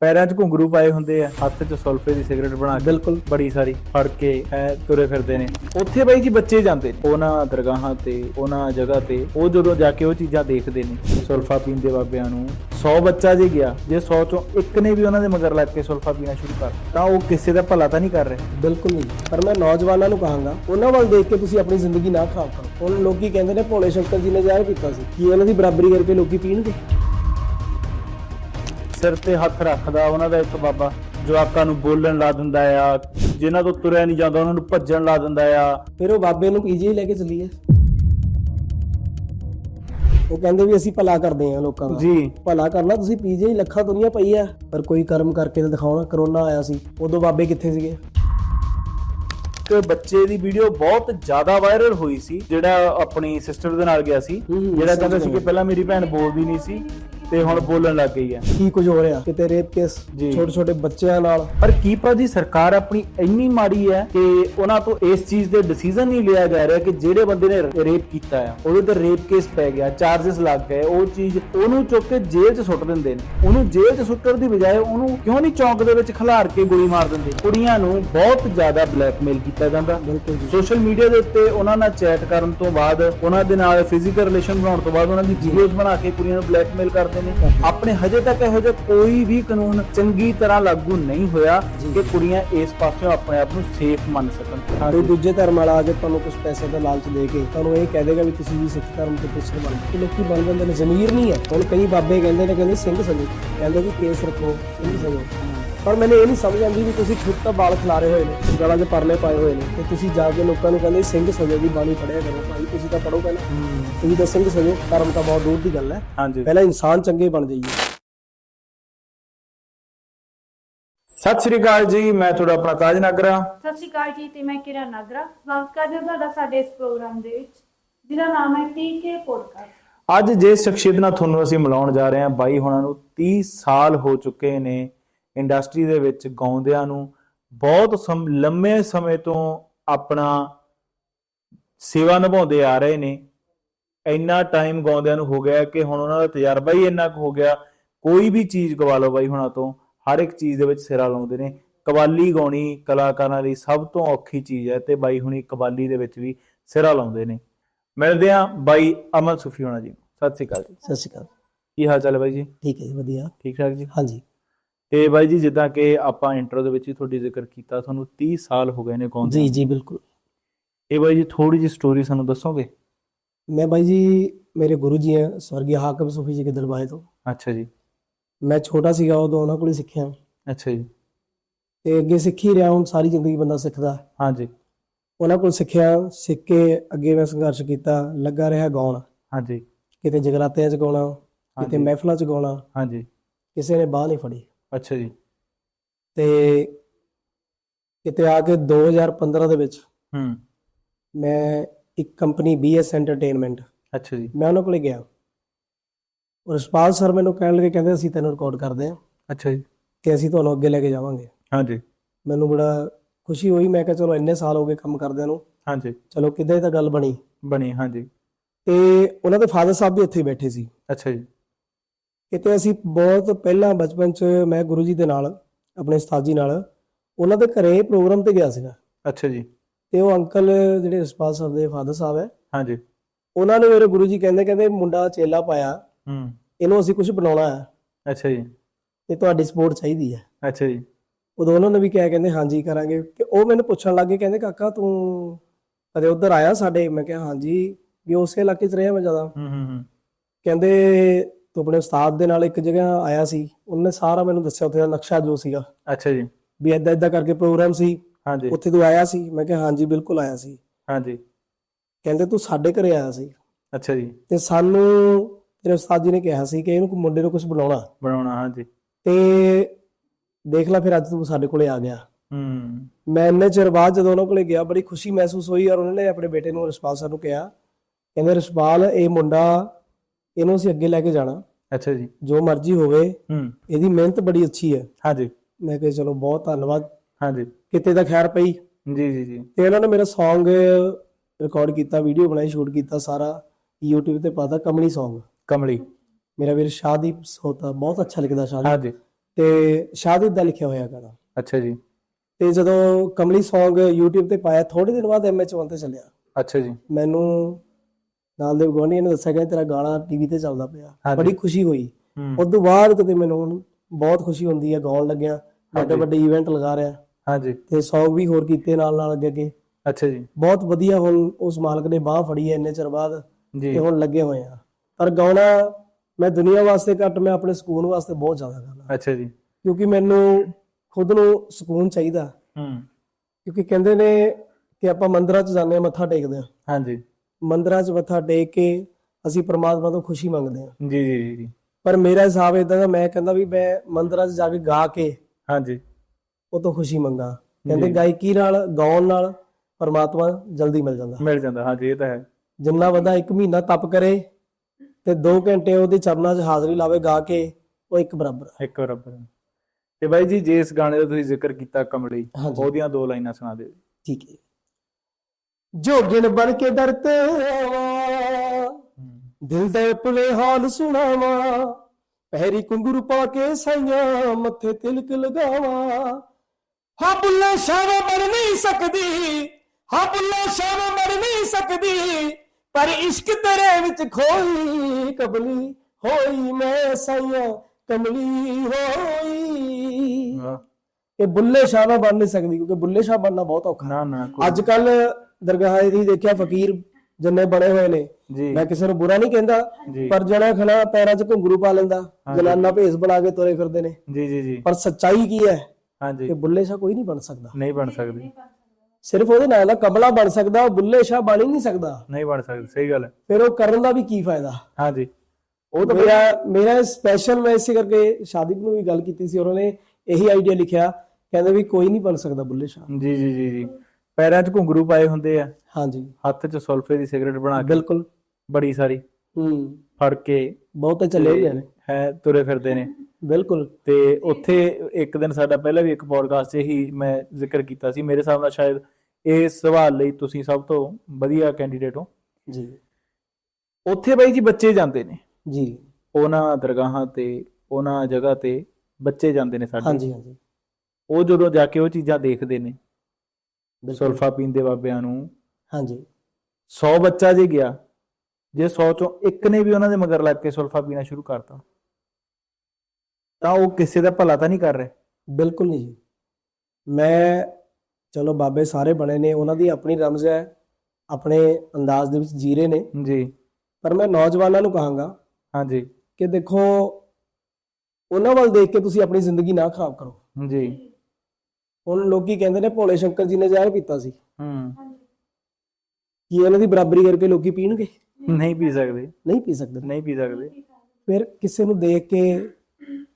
ਪੈਰਾਂ 'ਚ ਘੁੰਗਰੂ ਪਾਏ ਹੁੰਦੇ ਆ ਹੱਥ 'ਚ ਸੁਲਫੇ ਦੀ ਸਿਗਰਟ ਬਣਾ ਕੇ। ਬਿਲਕੁਲ। ਬੜੀ ਸਾਰੀ ਫੜ ਕੇ ਐ ਤੁਰੇ ਫਿਰਦੇ ਨੇ। ਉੱਥੇ ਬਾਈ ਜੀ ਬੱਚੇ ਜਾਂਦੇ ਨੇ। ਉਹਨਾਂ ਦਰਗਾਹਾਂ ਤੇ ਉਹਨਾਂ ਜਗ੍ਹਾ ਤੇ ਉਹ ਜਦੋਂ ਜਾ ਕੇ ਉਹ ਚੀਜ਼ਾਂ ਦੇਖਦੇ ਨੇ। ਸੁਲਫਾ ਪੀਂਦੇ ਬਾਬਿਆਂ ਨੂੰ। 100 ਬੱਚਾ ਜੇ ਗਿਆ ਜੇ 100 ਚੋਂ ਇੱਕ ਨੇ ਵੀ ਉਹਨਾਂ ਦੇ ਮਗਰ ਲੱਗ ਕੇ ਸੁਲਫਾ ਪੀਣਾ ਸ਼ੁਰੂ ਕਰ ਤਾਂ ਉਹ ਕਿਸੇ ਦਾ ਭਲਾ ਤਾਂ ਨਹੀਂ ਕਰ ਰਹੇ। ਬਿਲਕੁਲ ਨਹੀਂ। ਪਰ ਮੈਂ ਨੌਜਵਾਨਾਂ ਨੂੰ ਕਹਾਂਗਾ ਉਹਨਾਂ ਵੱਲ ਦੇਖ ਕੇ ਤੁਸੀਂ ਆਪਣੀ ਜ਼ਿੰਦਗੀ ਨਾ ਖਰਾਬ ਕਰੋ। ਹੁਣ ਲੋਕੀ ਕਹਿੰਦੇ ਨੇ ਭੋਲੇ ਸ਼ੰਕਰ ਜੀ ਨੇ ਜ਼ਹਿਰ ਪੀਤਾ ਸੀ ਕੀ ਉਹਨਾਂ ਦੀ ਬਰਾਬਰੀ ਕਰਕੇ ਲੋਕੀ ਪੀਣਗੇ। ਸਿਰ ਤੇ ਹੱਥ ਰੱਖਦਾ ਉਹਨਾਂ ਦਾ ਇੱਕ ਬਾਬਾ ਜਵਾਕਾਂ ਨੂੰ ਬੋਲਣ ਲਾ ਦਿੰਦਾ ਆ ਜਿਨ੍ਹਾਂ ਤੋਂ ਤੁਰਿਆ ਨਹੀਂ ਜਾਂਦਾ ਉਹਨਾਂ ਨੂੰ ਭੱਜਣ ਲਾ ਦਿੰਦਾ ਆ। ਫਿਰ ਉਹ ਬਾਬੇ ਨੂੰ ਪੀਜੀ ਲੈ ਕੇ ਚੱਲੀਏ। ਉਹ ਕਹਿੰਦੇ ਵੀ ਅਸੀਂ ਭਲਾ ਕਰਦੇ ਹਾਂ ਲੋਕਾਂ ਦਾ। ਜੀ। ਭਲਾ ਕਰਨਾ ਤੁਸੀਂ ਪੀਜੇ ਹੀ ਲੱਖਾਂ ਦੁਨੀਆ ਪਈ ਆ। ਪਰ ਕੋਈ ਕਰਮ ਕਰਕੇ ਤਾਂ ਦਿਖਾਉਣਾ ਕਰੋਨਾ ਆਇਆ ਸੀ। ਉਦੋਂ ਬਾਬੇ ਕਿੱਥੇ ਸੀਗੇ? ਇੱਕ ਬੱਚੇ ਦੀ ਵੀਡੀਓ ਬਹੁਤ ਜ਼ਿਆਦਾ ਵਾਇਰਲ ਹੋਈ ਸੀ ਜਿਹੜਾ ਆਪਣੀ ਸਿਸਟਰ ਦੇ ਨਾਲ ਗਿਆ ਸੀ। ਜਿਹੜਾ ਕਹਿੰਦਾ ਸੀ ਕਿ ਪਹਿਲਾਂ ਮੇਰੀ ਭੈਣ ਬੋਲਦੀ ਨਹੀਂ ਸੀ। ਤੇ ਹੁਣ ਬੋਲਣ ਲੱਗ ਗਈ ਹੈ। ਕੀ ਕੁਝ ਹੋ ਰਿਹਾ? ਕਿਤੇ ਰੇਪ ਕੇਸ ਜੀ। ਛੋਟੇ ਛੋਟੇ ਬੱਚਿਆਂ ਨਾਲ? ਪਰ ਕੀ ਪਤਾ ਜੀ ਸਰਕਾਰ ਆਪਣੀ ਇੰਨੀ ਮਾੜੀ ਹੈ ਕਿ ਉਹਨਾਂ ਤੋਂ ਇਸ ਚੀਜ਼ ਦੇ ਡਿਸੀਜਨ ਨਹੀਂ ਲਿਆ ਜਾ ਰਿਹਾ ਕਿ ਜਿਹੜੇ ਬੰਦੇ ਨੇ ਰੇਪ ਕੀਤਾ ਆ ਉਹਦੇ ਤੇ ਰੇਪ ਕੇਸ ਪੈ ਗਿਆ ਚਾਰजेस ਲੱਗ ਗਏ ਉਹ ਚੀਜ਼ ਉਹਨੂੰ ਚੁੱਕ ਕੇ ਜੇਲ੍ਹ 'ਚ ਸੁੱਟ ਦਿੰਦੇ ਨੇ। ਉਹਨੂੰ ਜੇਲ੍ਹ 'ਚ ਸੁੱਟਣ ਦੀ ਬਜਾਏ ਉਹਨੂੰ ਕਿਉਂ ਨਹੀਂ ਚੌਂਕ ਦੇ ਵਿੱਚ ਖਿਲਾਰ ਕੇ ਗੋਲੀ ਮਾਰ ਦਿੰਦੇ? ਕੁੜੀਆਂ ਨੂੰ ਬਹੁਤ ਜ਼ਿਆਦਾ ਬਲੈਕਮੇਲ ਕੀਤਾ ਜਾਂਦਾ। ਬਿਲਕੁਲ ਜੀ। ਸੋਸ਼ਲ ਮੀਡੀਆ ਦੇ ਉੱਤੇ ਉਹਨਾਂ ਨਾਲ ਚੈਟ ਕਰਨ ਤੋਂ ਬਾਅਦ ਉਹਨਾਂ ਦੇ ਨਾਲ ਫਿਜ਼ੀਕਲ ਰਿਲੇਸ਼ਨ ਬਣਾਉਣ ਤੋਂ ਬਾਅਦ ਉਹਨਾਂ ਦੀ ਵੀਡੀਓਜ਼ ਬਣਾ ਕੇ ਕੁੜੀਆਂ ਨੂੰ ਬਲੈਕਮੇਲ ਕਰਦੇ ਨੇ ਆਪਣੇ ਹਜੇ ਤੱਕ ਇਹੋ ਜਿਹਾ ਕੋਈ ਵੀ ਕਾਨੂੰਨ ਚੰਗੀ ਤਰ੍ਹਾਂ ਲਾਗੂ ਨਹੀਂ ਹੋਇਆ ਕਿ ਕੁੜੀਆਂ ਇਸ ਪਾਸਿਓਂ ਆਪਣੇ ਆਪ ਨੂੰ ਸੇਫ ਮੰਨ ਸਕਣ। ਕੋਈ ਦੂਜੇ ਧਰਮ ਵਾਲਾ ਆ ਕੇ ਤੁਹਾਨੂੰ ਕੁਝ ਪੈਸੇ ਦਾ ਲਾਲਚ ਦੇ ਕੇ ਤੁਹਾਨੂੰ ਇਹ ਕਹਿ ਦੇਗਾ ਵੀ ਤੁਸੀਂ ਵੀ ਸਿੱਖ ਧਰਮ ਦੇ ਪਿੱਛੇ ਬਣ। ਕਿ ਲੋਕੀ ਬਣ ਜਾਂਦੇ ਨੇ ਜ਼ਮੀਰ ਨਹੀਂ ਹੈ। ਹੁਣ ਕਈ ਬਾਬੇ ਕਹਿੰਦੇ ਨੇ ਕਹਿੰਦੇ ਸਿੰਘ ਸਜੋ। ਕਹਿੰਦੇ ਵੀ ਕੇਸ ਰੱਖੋ ਸਿੰਘ ਸਜੋ। ਪਰ ਮੈਨੂੰ ਇਹ ਨਹੀਂ ਸਮਝ ਆਉਂਦੀ ਵੀ ਤੁਸੀਂ ਖੁਦ ਤਾਂ ਵਾਲ ਖਿਲਾਰੇ ਹੋਏ ਨੇ ਗਲਾਂ 'ਚ ਪਰਲੇ ਪਾਏ ਹੋਏ ਨੇ ਤੇ ਤੁਸੀਂ ਜਾ ਕੇ ਲੋਕਾਂ ਨੂੰ ਕਹਿੰਦੇ ਸਿੰਘ ਸਜੋ ਦੀ ਬਾਣੀ ਪੜਿਆ ਕਰੋ ਭਾਈ ਤੁਸੀਂ ਤਾਂ ਪੜੋ ਪਹਿਲਾਂ ਤੁਸੀਂ ਤਾਂ ਸਿੰਘ ਸਜੋ ਧਰਮ ਤਾਂ ਬਹੁਤ ਦੂਰ ਦੀ ਗੱਲ ਹੈ। ਹਾਂਜੀ। ਪਹਿਲਾਂ ਇਨਸਾਨ ਚੰਗੇ ਬਣ ਜਾਈਏ। ਸਤਿ ਸ੍ਰੀ ਅਕਾਲ ਜੀ ਮੈਂ ਤੁਹਾਡਾ ਆਪਣਾ ਤਾਜ ਨਾਗਰਾ। ਸਤਿ ਸ਼੍ਰੀ ਅਕਾਲ ਜੀ ਤੇ ਮੈਂ ਕਿਰਨ ਨਾਗਰਾ। ਸਵਾਗਤ ਕਰਦੀ ਹਾਂ ਤੁਹਾਡਾ ਸਾਡੇ ਇਸ ਪ੍ਰੋਗਰਾਮ ਦੇ ਵਿੱਚ ਜਿਹਦਾ ਨਾਮ ਹੈ ਟੀਕੇ ਪੋਡਕਾਸਟ। ਅੱਜ ਜਿਸ ਸ਼ਖਸੀਅਤ ਨਾਲ ਤੁਹਾਨੂੰ ਅਸੀਂ ਮਿਲਾਉਣ ਜਾ ਰਹੇ ਹਾਂ ਬਾਈ ਹੁਣਾਂ ਨੂੰ 30 ਸਾਲ ਹੋ ਚੁੱਕੇ ਨੇ। ਇੰਡਸਟਰੀ ਦੇ ਵਿੱਚ ਗਾਉਂਦਿਆਂ ਨੂੰ ਬਹੁਤ ਲੰਮੇ ਸਮੇਂ ਤੋਂ ਆਪਣਾ ਸੇਵਾ ਨਿਭਾਉਂਦੇ ਆ ਰਹੇ ਨੇ। ਇੰਨਾ ਟਾਈਮ ਗਾਉਂਦਿਆਂ ਨੂੰ ਹੋ ਗਿਆ ਕਿ ਹੁਣ ਉਹਨਾਂ ਦਾ ਤਜਰਬਾ ਹੀ ਇੰਨਾ ਕੁ ਹੋ ਗਿਆ। ਕੋਈ ਵੀ ਚੀਜ਼ ਗਵਾ ਲਓ ਬਾਈ ਹੁਣਾਂ ਤੋਂ ਹਰ ਇੱਕ ਚੀਜ਼ ਦੇ ਵਿੱਚ ਸਿਰਾ ਲਾਉਂਦੇ ਨੇ। ਕਵਾਲੀ ਗਾਉਣੀ ਕਲਾਕਾਰਾਂ ਲਈ ਸਭ ਤੋਂ ਔਖੀ ਚੀਜ਼ ਹੈ ਤੇ ਬਾਈ ਹੁਣੀ ਕਵਾਲੀ ਦੇ ਵਿੱਚ ਵੀ ਸਿਰਾ ਲਾਉਂਦੇ ਨੇ। ਮਿਲਦੇ ਆ ਬਾਈ ਅਮਨ ਸੁਫੀ ਹੋਣਾ ਜੀ। ਸਤਿ ਸ਼੍ਰੀ ਅਕਾਲ ਜੀ। ਸਤਿ ਸ਼੍ਰੀ ਅਕਾਲ। ਕੀ ਹਾਲ ਚਾਲ ਹੈ ਬਾਈ ਜੀ? ਠੀਕ ਹੈ ਜੀ ਵਧੀਆ। ਠੀਕ ਠਾਕ ਜੀ? ਹਾਂਜੀ। ਤੇ ਬਾਈ ਜੀ ਜਿੱਦਾਂ ਕਿ ਆਪਾਂ ਇੰਟਰੋ ਦੇ ਵਿੱਚ ਹੀ ਤੁਹਾਡੀ ਜ਼ਿਕਰ ਕੀਤਾ ਤੁਹਾਨੂੰ 30 ਸਾਲ ਹੋ ਗਏ ਨੇ ਗਾਉਂਦੇ ਜੀ ਜੀ ਬਿਲਕੁਲ। ਇਹ ਬਾਈ ਜੀ ਥੋੜੀ ਜਿਹੀ ਸਟੋਰੀ ਸਾਨੂੰ ਦੱਸੋਗੇ? ਮੈਂ ਬਾਈ ਜੀ ਮੇਰੇ ਗੁਰੂ ਜੀ ਹੈ ਸਵਰਗੀ ਹਾਕਮ ਸੂਫੀ ਜੀ ਕੇ ਦਰਬਾਰ ਤੋਂ। ਅੱਛਾ ਜੀ। ਮੈਂ ਛੋਟਾ ਸੀਗਾ ਉਦੋਂ ਉਹਨਾਂ ਕੋਲ ਹੀ ਸਿੱਖਿਆ। ਅੱਛਾ ਜੀ। ਤੇ ਅੱਗੇ ਸਿੱਖ ਹੀ ਰਿਹਾ ਹੁਣ ਸਾਰੀ ਜ਼ਿੰਦਗੀ ਬੰਦਾ ਸਿੱਖਦਾ। ਹਾਂਜੀ ਉਹਨਾਂ ਕੋਲ ਸਿੱਖਿਆ ਸਿੱਖ ਕੇ ਅੱਗੇ ਮੈਂ ਸੰਘਰਸ਼ ਕੀਤਾ ਲੱਗਾ ਰਿਹਾ ਗਾਉਣ। ਹਾਂਜੀ ਕਿਤੇ ਜਗਰਾਤਿਆਂ 'ਚ ਗਾਉਣਾ ਕਿਤੇ। ਮਹਿਫਲਾਂ 'ਚ ਗਾਉਣਾ। ਹਾਂਜੀ ਕਿਸੇ ਨੇ ਬਾਹ ਨਹੀਂ ਫੜੀ। ਅੱਛਾ ਜੀ। ਤੇ ਕਿਤੇ ਆ ਕੇ 2015 ਦੇ ਵਿੱਚ ਹੂੰ। ਮੈਂ ਇੱਕ ਕੰਪਨੀ BS ਐਂਟਰਟੇਨਮੈਂਟ ਅੱਛਾ ਜੀ। ਮੈਂ ਉਹਨਾਂ ਕੋਲੇ ਗਿਆ। ਔਰ ਰਸਪਾਲ ਸਰ ਮੈਨੂੰ ਕਹਿਣ ਲੱਗੇ ਕਹਿੰਦੇ ਅਸੀਂ ਤੈਨੂੰ ਰਿਕਾਰਡ ਕਰਦੇ ਹਾਂ ਅੱਛਾ ਜੀ। ਤੇ ਅਸੀਂ ਤੁਹਾਨੂੰ ਅੱਗੇ ਲੈ ਕੇ ਜਾਵਾਂਗੇ। ਹਾਂਜੀ ਮੈਨੂੰ ਬੜਾ ਖੁਸ਼ੀ ਹੋਈ ਮੈਂ ਕਿਹਾ ਚਲੋ ਇੰਨੇ ਸਾਲ ਹੋ ਗਏ ਕੰਮ ਕਰਦਿਆਂ ਨੂੰ। ਹਾਂਜੀ ਚਲੋ ਕਿੱਦਾਂ ਤਾਂ ਗੱਲ ਬਣੀ। ਬਣੀ ਹਾਂਜੀ ਤੇ ਉਹਨਾਂ ਦੇ ਫਾਦਰ ਸਾਹਿਬ ਵੀ ਉੱਥੇ ਹੀ ਬੈਠੇ ਸੀ। ਅੱਛਾ ਜੀ। ਕਿਤੇ ਅਸੀਂ ਬਹੁਤ ਪਹਿਲਾਂ ਬਚਪਨ 'ਚ ਮੈਂ ਗੁਰੂ ਜੀ ਦੇ ਨਾਲ ਆਪਣੇ ਉਸਤਾਦ ਜੀ ਨਾਲ ਉਹਨਾਂ ਦੇ ਘਰੇ ਪ੍ਰੋਗਰਾਮ ਤੇ ਗਿਆ ਸੀਗਾ। ਅੱਛਾ ਜੀ। ਤੇ ਉਹ ਅੰਕਲ ਜਿਹੜੇ ਰਸਪਾਲ ਸਾਹਿਬ ਦੇ ਫਾਦਰ ਸਾਹਿਬ ਹੈ ਹਾਂਜੀ। ਉਹਨਾਂ ਨੇ ਮੇਰੇ ਗੁਰੂ ਜੀ ਕਹਿੰਦੇ ਕਹਿੰਦੇ ਮੁੰਡਾ ਚੇਲਾ ਪਾਇਆ ਹੂੰ। ਇਹਨੂੰ ਅਸੀਂ ਕੁਝ ਬਣਾਉਣਾ ਹੈ। ਅੱਛਾ ਜੀ। ਤੇ ਤੁਹਾਡੀ ਸਪੋਰਟ ਚਾਹੀਦੀ ਹੈ। ਅੱਛਾ ਜੀ। ਉਦੋਂ ਉਹਨਾਂ ਨੇ ਵੀ ਕਿਹਾ ਕਹਿੰਦੇ ਹਾਂਜੀ ਕਰਾਂਗੇ। ਤੇ ਉਹ ਮੈਨੂੰ ਪੁੱਛਣ ਲੱਗੇ ਕਹਿੰਦੇ ਕਾਕਾ ਤੂੰ ਕਦੇ ਉੱਧਰ ਆਇਆ ਸਾਡੇ? ਮੈਂ ਕਿਹਾ ਹਾਂਜੀ ਵੀ ਉਸੇ ਇਲਾਕੇ 'ਚ ਰਿਹਾ ਮੈਂ ਜ਼ਿਆਦਾ। ਹੂੰ ਹੂੰ ਹੂੰ। ਕਹਿੰਦੇ ਤੂੰ ਆਪਣੇ ਉਸਤਾਦ ਦੇ ਨਾਲ ਇੱਕ ਜਗ੍ਹਾ ਆਇਆ ਸੀ ਉਹਨੇ ਸਾਰਾ ਮੈਨੂੰ ਦੱਸਿਆ ਉੱਥੇ ਦਾ ਨਕਸ਼ਾ ਜੋ ਸੀਗਾ। ਅੱਛਾ ਜੀ। ਵੀ ਏਦਾਂ ਏਦਾਂ ਕਰਕੇ ਪ੍ਰੋਗਰਾਮ ਸੀ। ਹਾਂਜੀ। ਉੱਥੇ ਤੂੰ ਆਇਆ ਸੀ ਮੈਂ ਕਿਹਾ ਹਾਂਜੀ ਬਿਲਕੁਲ ਆਇਆ ਸੀ। ਹਾਂਜੀ। ਕਹਿੰਦੇ ਤੂੰ ਸਾਡੇ ਘਰੇ ਆਇਆ ਸੀ। ਅੱਛਾ ਜੀ। ਤੇ ਸਾਨੂੰ ਤੇਰੇ ਉਸਤਾਦ ਜੀ ਨੇ ਕਿਹਾ ਸੀ ਕਿ ਇਹਨੂੰ ਮੁੰਡੇ ਨੂੰ ਕੁਝ ਬਣਾਉਣਾ ਬਣਾਉਣਾ ਹਾਂਜੀ। ਤੇ ਦੇਖ ਲੈ ਫਿਰ ਅੱਜ ਤੂੰ ਸਾਡੇ ਕੋਲੇ ਆ ਗਿਆ। ਹੂੰ। ਮੈਂ ਇੰਨੇ ਚਿਰ ਬਾਅਦ ਜਦੋਂ ਉਹਨਾਂ ਕੋਲੇ ਗਿਆ ਬੜੀ ਖੁਸ਼ੀ ਮਹਿਸੂਸ ਹੋਈ ਔਰ ਉਹਨਾਂ ਨੇ ਆਪਣੇ ਬੇਟੇ ਨੂੰ ਰਿਸ਼ਪਾਲ ਸਰ ਨੂੰ ਕਿਹਾ। ਕਹਿੰਦੇ ਰਿਸ਼ਪਾਲ ਇਹ ਮੁੰਡਾ ਇਹਨੂੰ ਅਸੀਂ ਅੱਗੇ ਲੈ ਕੇ ਜਾਣਾ। ਅੱਛਾ ਜੀ। ਜੋ ਮਰਜ਼ੀ ਹੋਵੇ ਹੂੰ। ਇਹਦੀ ਮਿਹਨਤ ਬੜੀ ਅੱਛੀ ਹੈ। ਹਾਂਜੀ। ਮੈਂ ਕਿਹਾ ਚਲੋ ਬਹੁਤ ਧੰਨਵਾਦ। ਹਾਂਜੀ। ਕਿਤੇ ਤਾਂ ਖੈਰ ਪਈ। ਜੀ ਜੀ ਜੀ। ਤੇ ਇਹਨਾਂ ਨੇ ਮੇਰਾ Song ਰਿਕਾਰਡ ਕੀਤਾ ਵੀਡੀਓ ਬਣਾਈ ਸ਼ੂਟ ਕੀਤਾ ਸਾਰਾ। YouTube ਤੇ ਪਾਤਾ ਕਮਲੀ Song ਕਮਲੀ। ਮੇਰਾ ਵੀਰ ਸ਼ਾਦੀਪ ਸੋਤਾ ਬਹੁਤ ਅੱਛਾ ਲਿਖਦਾ ਸ਼ਾਦੀਪ ਹਾਂਜੀ। ਤੇ ਸ਼ਾਦੀ ਦਾ ਲਿਖਿਆ ਹੋਇਆ ਗਾਣਾ। ਅੱਛਾ ਜੀ। ਤੇ ਜਦੋਂ ਕਮਲੀ Song YouTube ਤੇ ਪਾਇਆ ਥੋੜੇ ਦਿਨ ਬਾਅਦ MH1 ਤੇ ਚੱਲਿਆ। ਅੱਛਾ ਜੀ। ਮੈਨੂੰ ਨਾਲ ਦੇ ਗਵਾਂਢੀਆਂ ਨੇ ਦੱਸਿਆ ਕਿ ਤੇਰਾ ਗਾਣਾ ਟੀਵੀ ਤੇ ਚੱਲਦਾ ਪਿਆ। ਬੜੀ ਖੁਸ਼ੀ ਹੋਈ। ਉਸ ਤੋਂ ਬਾਅਦ ਕਦੇ ਮੈਨੂੰ ਹੁਣ ਬਹੁਤ ਖੁਸ਼ੀ ਹੁੰਦੀ ਹੈ ਗਾਉਣ ਲੱਗਿਆ। ਵੱਡੇ। ਵੱਡੇ ਇਵੈਂਟ ਲਗਾ ਰਿਹਾ। ਹਾਂਜੀ। ਤੇ Song ਵੀ ਹੋਰ ਕੀਤੇ ਨਾਲ ਨਾਲ ਅੱਗੇ ਅੱਗੇ। ਅੱਛਾ ਜੀ। ਬਹੁਤ ਵਧੀਆ ਹੁਣ ਉਸ ਮਾਲਕ ਨੇ ਬਾਹ ਫੜੀ ਹੈ ਇੰਨੇ ਚਿਰ ਬਾਅਦ ਤੇ ਹੁਣ ਲੱਗੇ ਹੋਏ ਆ। ਪਰ ਗਾਉਣਾ ਮੈਂ ਦੁਨੀਆ ਵਾਸਤੇ ਘੱਟ ਮੈਂ ਆਪਣੇ ਸਕੂਨ ਵਾਸਤੇ ਬਹੁਤ ਜ਼ਿਆਦਾ ਗਾਉਂਦਾ। ਅੱਛਾ ਜੀ। ਕਿਉਂਕਿ ਮੈਨੂੰ ਖੁਦ ਨੂੰ ਸਕੂਨ ਚਾਹੀਦਾ। ਹੂੰ। ਕਿਉਂਕਿ ਕਹਿੰਦੇ ਨੇ ਕਿ ਆਪਾਂ ਮੰਦਰਾਂ 'ਚ ਜਾਂਦੇ ਆ ਮੱਥਾ ਟੇਕਦੇ ਆ ਹਾਂਜੀ। ਮੰਦਰਾਂ 'ਚ ਮੱਥਾ ਟੇਕ ਕੇ ਅਸੀਂ ਪ੍ਰਮਾਤਮਾ ਤੋਂ ਖੁਸ਼ੀ ਮੰਗਦੇ ਆ ਜੀ ਜੀ ਜੀ ਪਰ ਮੇਰਾ ਹਿਸਾਬ ਇਦਾਂ ਦਾ ਮੈਂ ਕਹਿੰਦਾ ਵੀ ਮੈਂ ਮੰਦਰਾਂ 'ਚ ਜਾ ਕੇ ਗਾ ਕੇ ਹਾਂਜੀ। ਉਹ ਤੋਂ ਖੁਸ਼ੀ ਮੰਗਾ। ਕਹਿੰਦੇ। ਗਾਇਕੀ ਨਾਲ ਗਾਉਣ ਨਾਲ ਪਰਮਾਤਮਾ ਜਲਦੀ ਮਿਲ ਜਾਂਦਾ। ਮਿਲ ਜਾਂਦਾ ਹਾਂਜੀ ਇਹ ਤਾਂ ਹੈ। ਜਿੰਨਾ ਬੰਦਾ ਇੱਕ ਮਹੀਨਾ ਤਪ ਕਰੇ ਤੇ 2 ਘੰਟੇ ਉਹਦੇ ਚਰਨਾਂ 'ਚ ਹਾਜ਼ਰੀ ਲਾਵੇ ਗਾ ਕੇ ਉਹ ਇੱਕ ਬਰਾਬਰ ਹੈ। ਇੱਕ ਬਰਾਬਰ ਹੈ। ਤੇ ਬਾਈ ਜੀ ਜੇ ਇਸ ਗਾਣੇ ਦਾ ਤੁਸੀਂ ਜ਼ਿਕਰ ਕੀਤਾ ਕਮਲੀ ਉਹਦੀਆਂ ਦੋ ਲਾਈਨਾਂ ਸੁਣਾ ਦਿਓ। ਠੀਕ ਹੈ। ਜੋਗਣ ਬਣ ਕੇ ਦਰ ਤੇ ਆਵਾਂ ਦਿਲ ਦੇ ਭਲੇ ਹਾਲ ਸੁਣਾਵਾਂ ਪਹਿਰੀ ਕੁੰਗਰੂ ਪਾ ਕੇ ਸਾਈਆਂ ਮੱਥੇ ਤਿਲਕ ਲਗਾਵਾਂ। ਹਾਂ ਬੁੱਲੇ ਸ਼ਾਵਾ ਮਰ ਨਹੀਂ ਸਕਦੀ ਹਾਂ ਬੁੱਲੇ ਸ਼ਾਵਾ ਮਰ ਨਹੀਂ ਸਕਦੀ ਪਰ ਇਸ਼ਕ ਤੇਰੇ ਵਿੱਚ ਖੋਈ ਕਬਲੀ ਹੋਈ ਮੈਂ ਸਾਈਆਂ ਕਮਲੀ ਹੋਈ। ਇਹ ਬੁੱਲੇ ਸ਼ਾਹ ਬਣ ਨਹੀਂ ਸਕਦੀ ਕਿਉਂਕਿ ਬੁੱਲੇ ਸ਼ਾਹ ਬਣਨਾ ਬਹੁਤ ਔਖਾ। ਨਾ ਅੱਜ ਕੱਲ ਦਰਗਾਹ ਦੀ ਦੇਖਿਆ ਫਕੀਰ ਜਿੰਨੇ ਬਣੇ ਹੋਏ ਨੇ। ਜੀ। ਮੈਂ ਕਿਸੇ ਨੂੰ ਬੁਰਾ ਨਹੀਂ ਕਹਿੰਦਾ ਜੀ। ਪਰ ਜਣਾ ਖਣਾ ਪੈਰਾਂ 'ਚ ਘੁੰਗਰੂ ਪਾ ਲੈਂਦਾ ਜਨਾਨਾ ਭੇਸ ਬਣਾ ਕੇ ਤੁਰੇ ਫਿਰਦੇ ਨੇ। ਜੀ ਜੀ ਜੀ। ਪਰ ਸੱਚਾਈ ਕੀ ਹੈ? ਹਾਂਜੀ। ਕਿ ਬੁੱਲੇ ਸ਼ਾਹ ਕੋਈ ਨਹੀਂ ਬਣ ਸਕਦਾ। ਨਹੀਂ ਬਣ ਸਕਦੀ। ਸਿਰਫ ਉਹਦੇ ਨਾਲ ਦਾ ਕਮਲਾ ਬਣ ਸਕਦਾ ਉਹ ਬੁੱਲੇ ਸ਼ਾਹ ਬਣ ਹੀ ਨਹੀਂ ਸਕਦਾ। ਨਹੀਂ ਬਣ ਸਕਦੀ ਸਹੀ ਗੱਲ ਹੈ। ਫਿਰ ਉਹ ਕਰਨ ਦਾ ਵੀ ਕੀ ਫਾਇਦਾ? ਹਾਂਜੀ। ਉਹ ਤਾਂ ਮੇਰਾ ਮੇਰਾ ਸਪੈਸ਼ਲ ਮੈਂ ਇਸੇ ਕਰਕੇ ਸ਼ਾਦੀ ਨੂੰ ਵੀ ਗੱਲ ਕੀਤੀ ਸੀ ਉਹਨਾਂ ਨੇ ਇਹੀ ਆਈਡੀਆ ਲਿਖਿਆ ਕਹਿੰਦੇ ਵੀ ਕੋਈ ਨਹੀਂ ਬਣ ਸਕਦਾ ਬੁੱਲੇ ਸ਼ਾਹ। ਜੀ ਜੀ ਜੀ ਜੀ। ਪੈਰਾਂ 'ਚ ਘੁੰਗਰੂ ਪਾਏ ਹੁੰਦੇ ਆ। ਹਾਂਜੀ। ਹੱਥ 'ਚ ਸੁਲਫੇ ਦੀ ਸਿਗਰਟ ਬਣਾ ਕੇ। ਬਿਲਕੁਲ। ਬੜੀ ਸਾਰੀ। ਹੂੰ। ਫੜ ਕੇ ਬਹੁਤੇ ਚੱਲੇ ਹੋਏ ਨੇ। ਹੈ ਤੁਰੇ ਫਿਰਦੇ ਨੇ। ਬਿਲਕੁਲ। ਤੇ ਉੱਥੇ ਇੱਕ ਦਿਨ ਸਾਡਾ ਪਹਿਲਾਂ ਵੀ ਇੱਕ ਪੋਡਕਾਸਟ 'ਚ ਹੀ ਮੈਂ ਜ਼ਿਕਰ ਕੀਤਾ ਸੀ। ਮੇਰੇ ਹਿਸਾਬ ਨਾਲ ਸ਼ਾਇਦ ਇਸ ਸਵਾਲ ਲਈ ਤੁਸੀਂ ਸਭ ਤੋਂ ਵਧੀਆ ਕੈਂਡੀਡੇਟ ਹੋ। ਜੀ। ਉੱਥੇ ਬਾਈ ਜੀ ਬੱਚੇ ਜਾਂਦੇ ਨੇ। ਜੀ। ਉਹਨਾਂ ਦਰਗਾਹਾਂ ਤੇ ਉਹਨਾਂ ਜਗ੍ਹਾ ਤੇ ਬੱਚੇ ਜਾਂਦੇ ਨੇ ਸਾਡੇ ਹਾਂਜੀ ਹਾਂਜੀ। ਉਹ ਜਦੋਂ ਜਾ ਕੇ ਉਹ ਚੀਜ਼ਾਂ ਦੇਖਦੇ ਨੇ ਸੁਲਫਾ ਪੀਂਦੇ ਬਾਬਿਆਂ ਨੂੰ। ਹਾਂਜੀ। 100 ਬੱਚਾ ਜੇ ਗਿਆ ਜੇ 100 ਚੋਂ ਇੱਕ ਨੇ ਵੀ ਉਹਨਾਂ ਦੇ ਮਗਰ ਲੱਗ ਕੇ ਸੁਲਫਾ ਪੀਣਾ ਸ਼ੁਰੂ ਕਰਤਾ ਤਾਂ ਉਹ ਕਿਸੇ ਦਾ ਭਲਾ ਤਾਂ ਨਹੀਂ ਕਰ ਰਿਹਾ? ਬਿਲਕੁਲ ਨਹੀਂ ਜੀ। ਮੈਂ ਚਲੋ ਬਾਬੇ ਸਾਰੇ ਬਣੇ ਨੇ ਉਹਨਾਂ ਦੀ ਆਪਣੀ ਰਮਜ਼ ਹੈ ਆਪਣੇ ਅੰਦਾਜ਼ ਦੇ ਵਿੱਚ ਜੀ ਰਹੇ ਨੇ। ਜੀ। ਪਰ ਮੈਂ ਨੌਜਵਾਨਾਂ ਨੂੰ ਕਹਾਂਗਾ ਹਾਂਜੀ। ਕਿ ਦੇਖੋ ਉਹਨਾਂ ਵੱਲ ਦੇਖ ਕੇ ਤੁਸੀਂ ਆਪਣੀ ਜ਼ਿੰਦਗੀ ਨਾ ਖਰਾਬ ਕਰੋ। ਜੀ। ਹੁਣ ਲੋਕੀ ਕਹਿੰਦੇ ਨੇ ਭੋਲੇ ਸ਼ੰਕਰ ਜੀ ਨੇ ਜ਼ਹਿਰ ਪੀਤਾ ਸੀ। ਹੂੰ। ਕੀ ਇਹਨਾਂ ਦੀ ਬਰਾਬਰੀ ਕਰਕੇ ਲੋਕੀ ਪੀਣਗੇ? ਨਹੀਂ ਪੀ ਸਕਦੇ। ਨਹੀਂ ਪੀ ਸਕਦੇ। ਨਹੀਂ ਪੀ ਸਕਦੇ। ਫਿਰ ਕਿਸੇ ਨੂੰ ਦੇਖ ਕੇ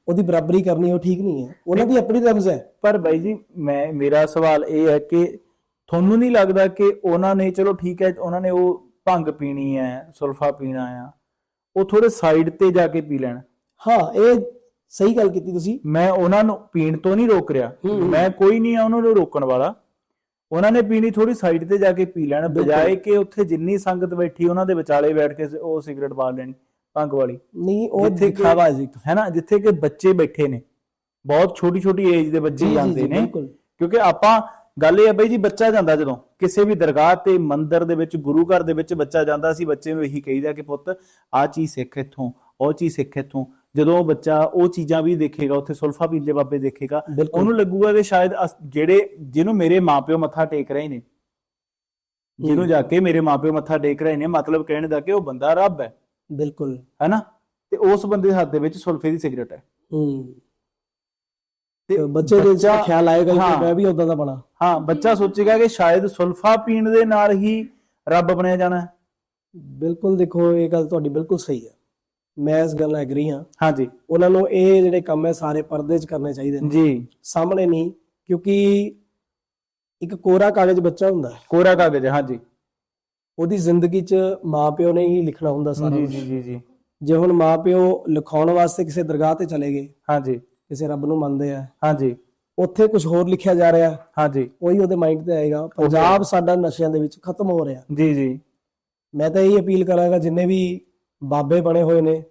ਉਹਦੀ ਬਰਾਬਰੀ ਕਰਨੀ ਉਹ ਠੀਕ ਨਹੀਂ ਹੈ। ਉਹਨਾਂ ਦੀ ਆਪਣੀ ਰਮਜ਼ ਹੈ ਪਰ ਬਾਈ ਜੀ ਮੈਂ ਮੇਰਾ ਸਵਾਲ ਇਹ ਹੈ ਕਿ ਤੁਹਾਨੂੰ ਨਹੀਂ ਲੱਗਦਾ ਕਿ ਉਹਨਾਂ ਨੇ ਚਲੋ ਠੀਕ ਹੈ ਉਹਨਾਂ ਨੇ ਉਹ ਭੰਗ ਪੀਣੀ ਹੈ ਸੁਲਫਾ ਪੀਣਾ ਆ ਉਹ ਥੋੜੇ ਸਾਈਡ ਤੇ ਜਾ ਕੇ ਪੀ ਲੈਣ? ਹਾਂ ਇਹ ਸਹੀ ਗੱਲ ਕੀਤੀ ਤੁਸੀਂ। ਮੈਂ ਉਹਨਾਂ ਨੂੰ ਪੀਣ ਤੋਂ ਨਹੀਂ ਰੋਕ ਰਿਹਾ। ਮੈਂ ਕੋਈ ਨਹੀਂ ਆ ਉਹਨਾਂ ਨੂੰ ਰੋਕਣ ਵਾਲਾ। ਉਹਨਾਂ ਨੇ ਪੀਣੀ ਥੋੜੀ ਸਾਈਡ ਤੇ ਜਾ ਕੇ ਪੀ ਲੈਣ। ਬਜਾਏ ਕਿ ਉੱਥੇ ਜਿੰਨੀ ਸੰਗਤ ਬੈਠੀ ਉਹਨਾਂ ਦੇ ਵਿਚਾਲੇ ਬੈਠ ਕੇ ਉਹ ਸਿਗਰਟ ਬਾਲ ਲੈਣੀ ਭੰਗ ਵਾਲੀ। ਨਹੀਂ ਉਹ ਜਿੱਥੇ ਦਿਖਾਵਾ ਹੈ ਨਾ? ਜਿੱਥੇ ਕਿ ਬੱਚੇ ਬੈਠੇ ਨੇ। ਬਹੁਤ ਛੋਟੀ ਛੋਟੀ ਏਜ ਦੇ ਬੱਚੇ ਜਾਂਦੇ ਨੇ। ਕਿਉਂਕਿ ਆਪਾਂ ਗੱਲ ਇਹ ਹੈ ਬਈ ਜੀ ਬੱਚਾ ਜਾਂਦਾ ਜਦੋਂ। ਕਿਸੇ ਵੀ ਦਰਗਾਹ ਤੇ ਮੰਦਿਰ ਦੇ ਵਿੱਚ ਗੁਰੂ ਘਰ ਦੇ ਵਿੱਚ ਬੱਚਾ ਜਾਂਦਾ ਸੀ ਬੱਚੇ ਨੂੰ ਇਹੀ ਕਹੀਦਾ ਕਿ ਪੁੱਤ ਆਹ ਚੀਜ਼ ਸਿੱਖ ਇੱਥੋਂ ਉਹ ਚੀਜ਼ ਸਿੱਖ ਇੱਥੋਂ। ਜਦੋਂ ਉਹ ਬੱਚਾ ਉਹ ਚੀਜ਼ਾਂ ਵੀ ਦੇਖੇਗਾ ਉੱਥੇ ਸੁਲਫਾ ਪੀਲੇ ਬਾਬੇ ਦੇਖੇਗਾ ਉਹਨੂੰ ਲੱਗੂਗਾ ਕਿ ਸ਼ਾਇਦ ਜਿਹੜੇ ਜਿਹਨੂੰ ਮੇਰੇ ਮਾਪਿਓ ਮੱਥਾ ਟੇਕ ਰਹੇ ਨੇ ਜਿਹਨੂੰ ਜਾ ਕੇ ਮੇਰੇ ਮਾਪਿਓ ਮੱਥਾ ਟੇਕ ਰਹੇ ਨੇ ਮਤਲਬ ਕਹਿਣ ਦਾ ਕਿ ਉਹ ਬੰਦਾ ਰੱਬ ਹੈ। ਬਿਲਕੁਲ। ਹੈਨਾ? ਤੇ ਉਸ ਬੰਦੇ ਦੇ ਹੱਥ ਦੇ ਵਿੱਚ ਸੁਲਫੇ ਦੀ ਸਿਗਰਟ ਹੈ। ਹੂੰ। ਤੇ ਬੱਚੇ ਦੇ ਵਿੱਚ ਖਿਆਲ ਆਏਗਾ ਕਿ। ਮੈਂ ਵੀ ਉਦਾਂ ਦਾ ਬਣਾ। ਹਾਂ ਬੱਚਾ ਸੋਚੇਗਾ ਕਿ ਸ਼ਾਇਦ ਸੁਲਫਾ ਪੀਣ ਦੇ ਨਾਲ ਹੀ ਰੱਬ ਬਣਿਆ ਜਾਣਾ ਹੈ। ਬਿਲਕੁਲ ਦੇਖੋ ਇਹ ਗੱਲ ਤੁਹਾਡੀ ਬਿਲਕੁਲ ਸਹੀ ਹੈ। ਮੈਂ ਇਸ ਗੱਲ ਨਾਲ ਐਗਰੀ ਹਾਂ। ਹਾਂਜੀ। ਉਹਨਾਂ ਨੂੰ ਇਹ ਜਿਹੜੇ ਕੰਮ ਹੈ ਸਾਰੇ ਪਰਦੇ 'ਚ ਕਰਨੇ ਚਾਹੀਦੇ ਨੇ। ਜੀ। ਸਾਹਮਣੇ ਨਹੀਂ ਕਿਉਂਕਿ ਇੱਕ ਕੋਰਾ ਕਾਗਜ਼ ਬੱਚਾ ਹੁੰਦਾ ਹੈ। ਕੋਰਾ ਕਾਗਜ਼ ਹਾਂਜੀ। ਉਹਦੀ ਜ਼ਿੰਦਗੀ 'ਚ ਮਾਪਿਓ ਨੇ ਹੀ ਲਿਖਣਾ ਹੁੰਦਾ ਸਾਰਾ। ਜੀ ਜੀ ਜੀ। ਜੇ ਹੁਣ ਮਾਪਿਓ ਲਿਖਾਉਣ ਵਾਸਤੇ ਕਿਸੇ ਦਰਗਾਹ ਤੇ ਚਲੇ ਗਏ ਹਾਂਜੀ। ਕਿਸੇ ਰੱਬ ਨੂੰ ਮੰਨਦੇ ਆ ਹਾਂਜੀ। ਉੱਥੇ ਕੁਝ ਹੋਰ ਲਿਖਿਆ ਜਾ ਰਿਹਾ ਹਾਂਜੀ। ਉਹੀ ਉਹਦੇ ਮਾਈਂਡ ਤੇ ਆਏਗਾ। ਪੰਜਾਬ ਸਾਡਾ ਨਸ਼ਿਆਂ ਦੇ ਵਿੱਚ ਖਤਮ ਹੋ ਰਿਹਾ। ਜੀ ਜੀ। ਮੈਂ ਤਾਂ ਇਹ ਅਪੀਲ ਕਰਾਂਗਾ ਜਿੰਨੇ ਵੀ ਬਾਬੇ ਬਣੇ ਹੋਏ ਨੇ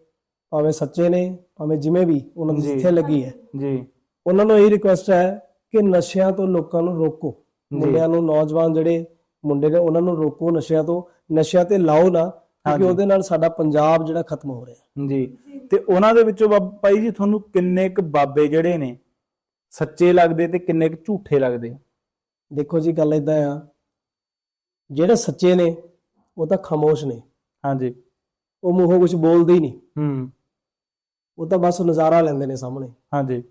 ਭਾਵੇਂ ਸੱਚੇ ਨੇ ਭਾਵੇਂ ਜਿਵੇਂ ਵੀ ਉਹਨਾਂ ਦੀ। ਜਿੱਥੇ ਲੱਗੀ ਹੈ। ਜੀ। ਉਹਨਾਂ ਨੂੰ ਇਹ ਰਿਕੁਐਸਟ ਹੈ ਕਿ ਨਸ਼ਿਆਂ ਤੋਂ ਲੋਕਾਂ ਨੂੰ ਰੋਕੋ। ਮੁੰਡਿਆਂ ਨੂੰ ਨੌਜਵਾਨ ਜਿਹੜੇ ਮੁੰਡੇ ਨੇ ਉਹਨਾਂ ਨੂੰ ਰੋਕੋ ਨਸ਼ਿਆਂ ਤੋਂ। ਨਸ਼ਿਆਂ ਤੇ ਲਾਓ ਨਾ। ਕਿਉਂਕਿ ਉਹਦੇ ਨਾਲ ਸਾਡਾ ਪੰਜਾਬ ਜਿਹੜਾ ਖਤਮ ਹੋ ਰਿਹਾ। ਜੀ। ਤੇ ਉਹਨਾਂ ਦੇ ਵਿੱਚੋਂ ਭਾਈ ਜੀ ਤੁਹਾਨੂੰ ਕਿੰਨੇ ਕੁ ਬਾਬੇ ਜਿਹੜੇ ਨੇ ਸੱਚੇ ਲੱਗਦੇ ਤੇ ਕਿੰਨੇ ਕੁ ਝੂਠੇ ਲੱਗਦੇ? ਦੇਖੋ ਜੀ ਗੱਲ ਇਦਾਂ ਆ। ਜਿਹੜੇ ਸੱਚੇ ਨੇ ਉਹ ਤਾਂ ਖਾਮੋਸ਼ ਨੇ। ਹਾਂਜੀ। ਉਹ ਮੂੰਹੋਂ ਕੁਝ ਬੋਲਦੇ ਹੀ ਨਹੀਂ। ਹੂੰ। ਉਹ ਤਾਂ ਬਸ ਨਜ਼ਾਰਾ ਲੈਂਦੇ ਨੇ ਸਾਹਮਣੇ। ਹਾਂਜੀ।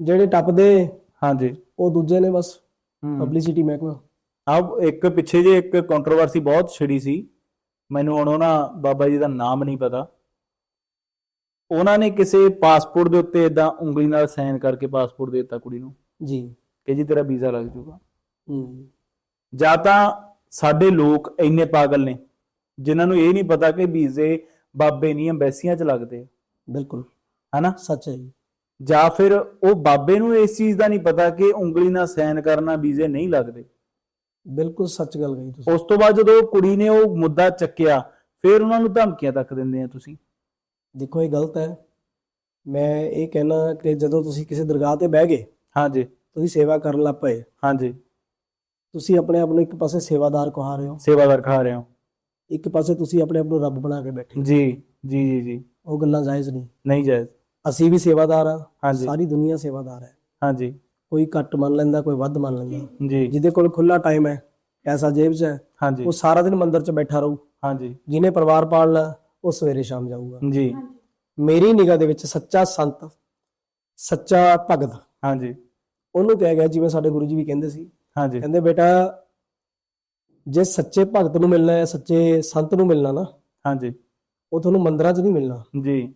ਜਿਹੜੇ ਟੱਪਦੇ ਹਾਂਜੀ। ਉਹ ਦੂਜੇ ਨੇ ਬਸ ਪਬਲਿਸਿਟੀ ਮਹਿਕਮਾ ਆ ਇੱਕ ਪਿੱਛੇ ਜੇ ਇੱਕ ਕੰਟਰੋਵਰਸੀ ਬਹੁਤ ਛਿੜੀ ਸੀ। ਮੈਨੂੰ ਹੁਣ ਉਹਨਾਂ ਬਾਬਾ ਜੀ ਦਾ ਨਾਮ ਨਹੀਂ ਪਤਾ। ਉਹਨਾਂ ਨੇ ਕਿਸੇ ਪਾਸਪੋਰਟ ਦੇ ਉੱਤੇ ਇਦਾਂ ਉਂਗਲੀ ਨਾਲ ਸਾਈਨ ਕਰਕੇ ਪਾਸਪੋਰਟ ਦੇ ਦਿੱਤਾ ਕੁੜੀ ਨੂੰ। ਜੀ। ਕਿ ਜੀ ਤੇਰਾ ਵੀਜ਼ਾ ਲੱਗ ਜਾਊਗਾ। ਹੂੰ। ਜਾਂ ਤਾਂ ਸਾਡੇ ਲੋਕ ਇੰਨੇ ਪਾਗਲ ਨੇ। ਜਿਨ੍ਹਾਂ ਨੂੰ ਇਹ ਨਹੀਂ ਪਤਾ ਕਿ ਵੀਜ਼ੇ ਬਾਬੇ ਨਹੀਂ ਐਮਬੈਸੀਆਂ 'ਚ ਲੱਗਦੇ। ਬਿਲਕੁਲ। ਹਨਾ? ਸੱਚ ਹੈ ਜੀ। ਜਾਂ ਫਿਰ ਉਹ ਬਾਬੇ ਨੂੰ ਇਸ ਚੀਜ਼ ਦਾ ਨਹੀਂ ਪਤਾ ਕਿ ਉਂਗਲੀ ਨਾਲ ਸਾਈਨ ਕਰਨਾ ਵੀਜ਼ੇ ਨਹੀਂ ਲੱਗਦੇ। ਬਿਲਕੁਲ ਸੱਚ ਗੱਲ ਕਹੀ ਤੁਸੀਂ। ਉਸ ਤੋਂ ਬਾਅਦ ਜਦੋਂ ਕੁੜੀ ਨੇ ਉਹ ਮੁੱਦਾ ਚੱਕਿਆ ਫਿਰ ਉਹਨਾਂ ਨੂੰ ਧਮਕੀਆਂ ਤੱਕ ਦਿੰਦੇ ਆ ਤੁਸੀਂ। ਦੇਖੋ ਇਹ ਗਲਤ ਹੈ। ਮੈਂ ਇਹ ਕਹਿਣਾ ਕਿ ਜਦੋਂ ਤੁਸੀਂ ਕਿਸੇ ਦਰਗਾਹ ਤੇ ਬਹਿ ਗਏ ਹਾਂਜੀ। ਤੁਸੀਂ ਸੇਵਾ ਕਰਨ ਲੱਗ ਪਏ। ਹਾਂਜੀ। ਤੁਸੀਂ ਆਪਣੇ ਆਪ ਨੂੰ ਇੱਕ ਪਾਸੇ ਸੇਵਾਦਾਰ ਕਹਾ ਰਹੇ ਹੋ। ਸੇਵਾਦਾਰ ਖਾ ਰਹੇ ਹੋ। ਇੱਕ ਪਾਸੇ ਤੁਸੀਂ ਆਪਣੇ ਆਪ ਨੂੰ ਰੱਬ ਬਣਾ ਕੇ ਬੈਠੇ। ਜੀ ਜੀ ਜੀ ਜੀ। ਉਹ ਗੱਲਾਂ ਜਾਇਜ਼ ਨਹੀਂ। ਨਹੀਂ ਜਾਇਜ਼। ਅਸੀਂ ਵੀ ਸੇਵਾਦਾਰ ਆ ਹਾਂਜੀ। ਸਾਰੀ ਦੁਨੀਆ ਸੇਵਾਦਾਰ ਹੈ। ਹਾਂਜੀ। ਕੋਈ ਘੱਟ ਮੰਨ ਲੈਂਦਾ ਕੋਈ ਵੱਧ ਮੰਨ ਲੈਂਦਾ। ਜੀ। ਜਿਹਦੇ ਕੋਲ ਖੁੱਲਾ ਟਾਈਮ ਹੈ ਪੈਸਾ ਜੇਬ 'ਚ ਹੈ ਹਾਂਜੀ। ਉਹ ਸਾਰਾ ਦਿਨ ਮੰਦਿਰ 'ਚ ਬੈਠਾ ਰਹੂ। ਹਾਂਜੀ। ਜਿਹਨੇ ਪਰਿਵਾਰ ਪਾਲਣਾ ਉਹ ਸਵੇਰੇ ਸ਼ਾਮ ਜਾਊਗਾ। ਜੀ। ਮੇਰੀ ਨਿਗਾਹ ਦੇ ਵਿੱਚ ਸੱਚਾ ਸੰਤ ਸੱਚਾ ਭਗਤ ਹਾਂਜੀ। ਉਹਨੂੰ ਕਿਹਾ ਗਿਆ ਜਿਵੇਂ ਸਾਡੇ ਗੁਰੂ ਜੀ ਵੀ ਕਹਿੰਦੇ ਸੀ। ਹਾਂਜੀ। ਕਹਿੰਦੇ ਬੇਟਾ ਜੇ ਸੱਚੇ ਭਗਤ ਨੂੰ ਮਿਲਣਾ ਹੈ ਸੱਚੇ ਸੰਤ ਨੂੰ ਮਿਲਣਾ ਨਾ ਹਾਂਜੀ। ਉਹ ਤੁਹਾਨੂੰ ਮੰਦਰਾਂ 'ਚ ਨਹੀਂ ਮਿਲਣਾ। ਜੀ।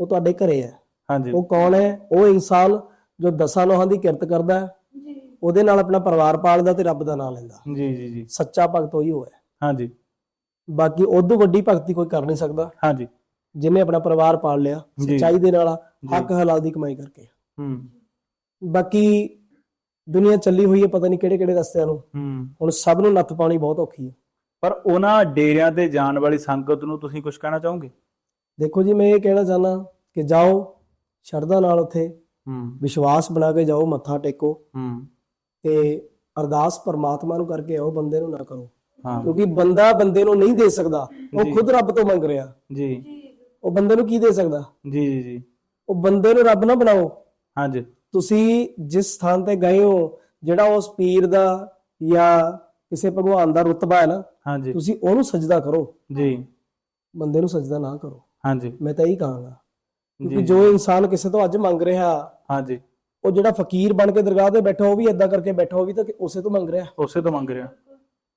ਉਹ ਤੁਹਾਡੇ ਘਰੇ ਹੈ। ਹਾਂਜੀ। ਉਹ ਕੌਣ ਹੈ? ਉਹ ਇਨਸਾਨ ਜੋ ਦਸਾਂ ਲੋਹਾਂ ਦੀ ਕਿਰਤ ਕਰਦਾ ਹੈ ਜੀ। ਉਹਦੇ ਨਾਲ ਆਪਣਾ ਪਰਿਵਾਰ ਪਾਲਦਾ ਤੇ ਰੱਬ ਦਾ ਨਾਮ ਲੈਂਦਾ। ਜੀ ਜੀ ਜੀ। ਸੱਚਾ ਭਗਤ ਉਹੀ ਹੋਇਆ। ਹਾਂਜੀ। ਬਾਕੀ ਉਦੋਂ ਵੱਡੀ ਭਗਤੀ ਕੋਈ ਕਰ ਨਹੀਂ ਸਕਦਾ। ਹਾਂਜੀ। ਜਿਹਨੇ ਆਪਣਾ ਪਰਿਵਾਰ ਪਾਲ ਲਿਆ। ਸੱਚਾਈ ਦੇ ਨਾਲ। ਹੱਕ ਹਲਾਲ ਦੀ ਕਮਾਈ ਕਰਕੇ। ਹੂੰ। ਬਾਕੀ ਦੁਨੀਆ ਚੱਲੀ ਹੋਈ ਹੈ ਪਤਾ ਨਹੀਂ ਕਿਹੜੇ ਕਿਹੜੇ ਰਸਤਿਆਂ ਨੂੰ। ਹੂੰ। ਹੁਣ ਸਭ ਨੂੰ ਨੱਥ ਪਾਉਣੀ ਬਹੁਤ ਔਖੀ ਹੈ। ਪਰ ਉਹਨਾਂ ਡੇਰਿਆਂ ਤੇ ਜਾਣ ਵਾਲੀ ਸੰਗਤ ਨੂੰ ਤੁਸੀਂ ਕੁਝ ਕਹਿਣਾ ਚਾਹੋਗੇ? ਦੇਖੋ ਜੀ ਮੈਂ ਇਹ ਕਹਿਣਾ ਚਾਹਨਾ ਕਿ ਜਾਓ ਸ਼ਰਧਾ ਨਾਲ ਉੱਥੇ ਹੂੰ। ਵਿਸ਼ਵਾਸ ਬਣਾ ਕੇ ਜਾਓ ਮੱਥਾ ਟੇਕੋ। ਹੂੰ। ਤੇ ਅਰਦਾਸ ਪਰਮਾਤਮਾ ਨੂੰ ਕਰਕੇ ਆਓ ਬੰਦੇ ਨੂੰ ਨਾ ਕਰੋ। ਹਾਂ। ਕਿਉਂਕਿ ਬੰਦਾ ਬੰਦੇ ਨੂੰ ਨਹੀਂ ਦੇ ਸਕਦਾ। ਉਹ ਖੁਦ ਰੱਬ ਤੋਂ ਮੰਗ ਰਿਹਾ। ਜੀ ਜੀ। ਉਹ ਬੰਦੇ ਨੂੰ ਕੀ ਦੇ ਸਕਦਾ? ਜੀ ਜੀ ਜੀ। ਉਹ ਬੰਦੇ ਨੂੰ ਰੱਬ ਨਾ ਬਣਾਓ। ਹਾਂਜੀ। ਤੁਸੀਂ ਜਿਸ ਸਥਾਨ ਤੇ ਗਏ ਹੋ ਜਿਹੜਾ ਉਸ ਪੀਰ ਦਾ ਜਾਂ ਕਿਸੇ ਭਗਵਾਨ ਦਾ ਰੁਤਬਾ ਹੈ ਨਾ ਹਾਂਜੀ। ਤੁਸੀਂ ਉਹਨੂੰ ਸਜਦਾ ਕਰੋ। ਜੀ। ਬੰਦੇ ਨੂੰ ਸਜਦਾ ਨਾ ਕਰੋ। ਹਾਂਜੀ। ਮੈਂ ਤਾਂ ਇਹੀ ਕਹਾਂਗਾ। ਕਿਉਂਕਿ ਜੀ। ਇਨਸਾਨ ਕਿਸੇ ਤੋਂ ਅੱਜ ਮੰਗ ਰਿਹਾ ਹਾਂਜੀ। ਉਹ ਜਿਹੜਾ ਫਕੀਰ ਬਣ ਕੇ ਦਰਗਾਹ ਤੇ ਬੈਠਾ ਉਹ ਵੀ ਏਦਾਂ ਕਰਕੇ ਬੈਠਾ ਉਹ ਵੀ ਤਾਂ ਉਸੇ ਤੋਂ ਮੰਗ ਰਿਹਾ। ਉਸੇ ਤੋਂ ਮੰਗ ਰਿਹਾ।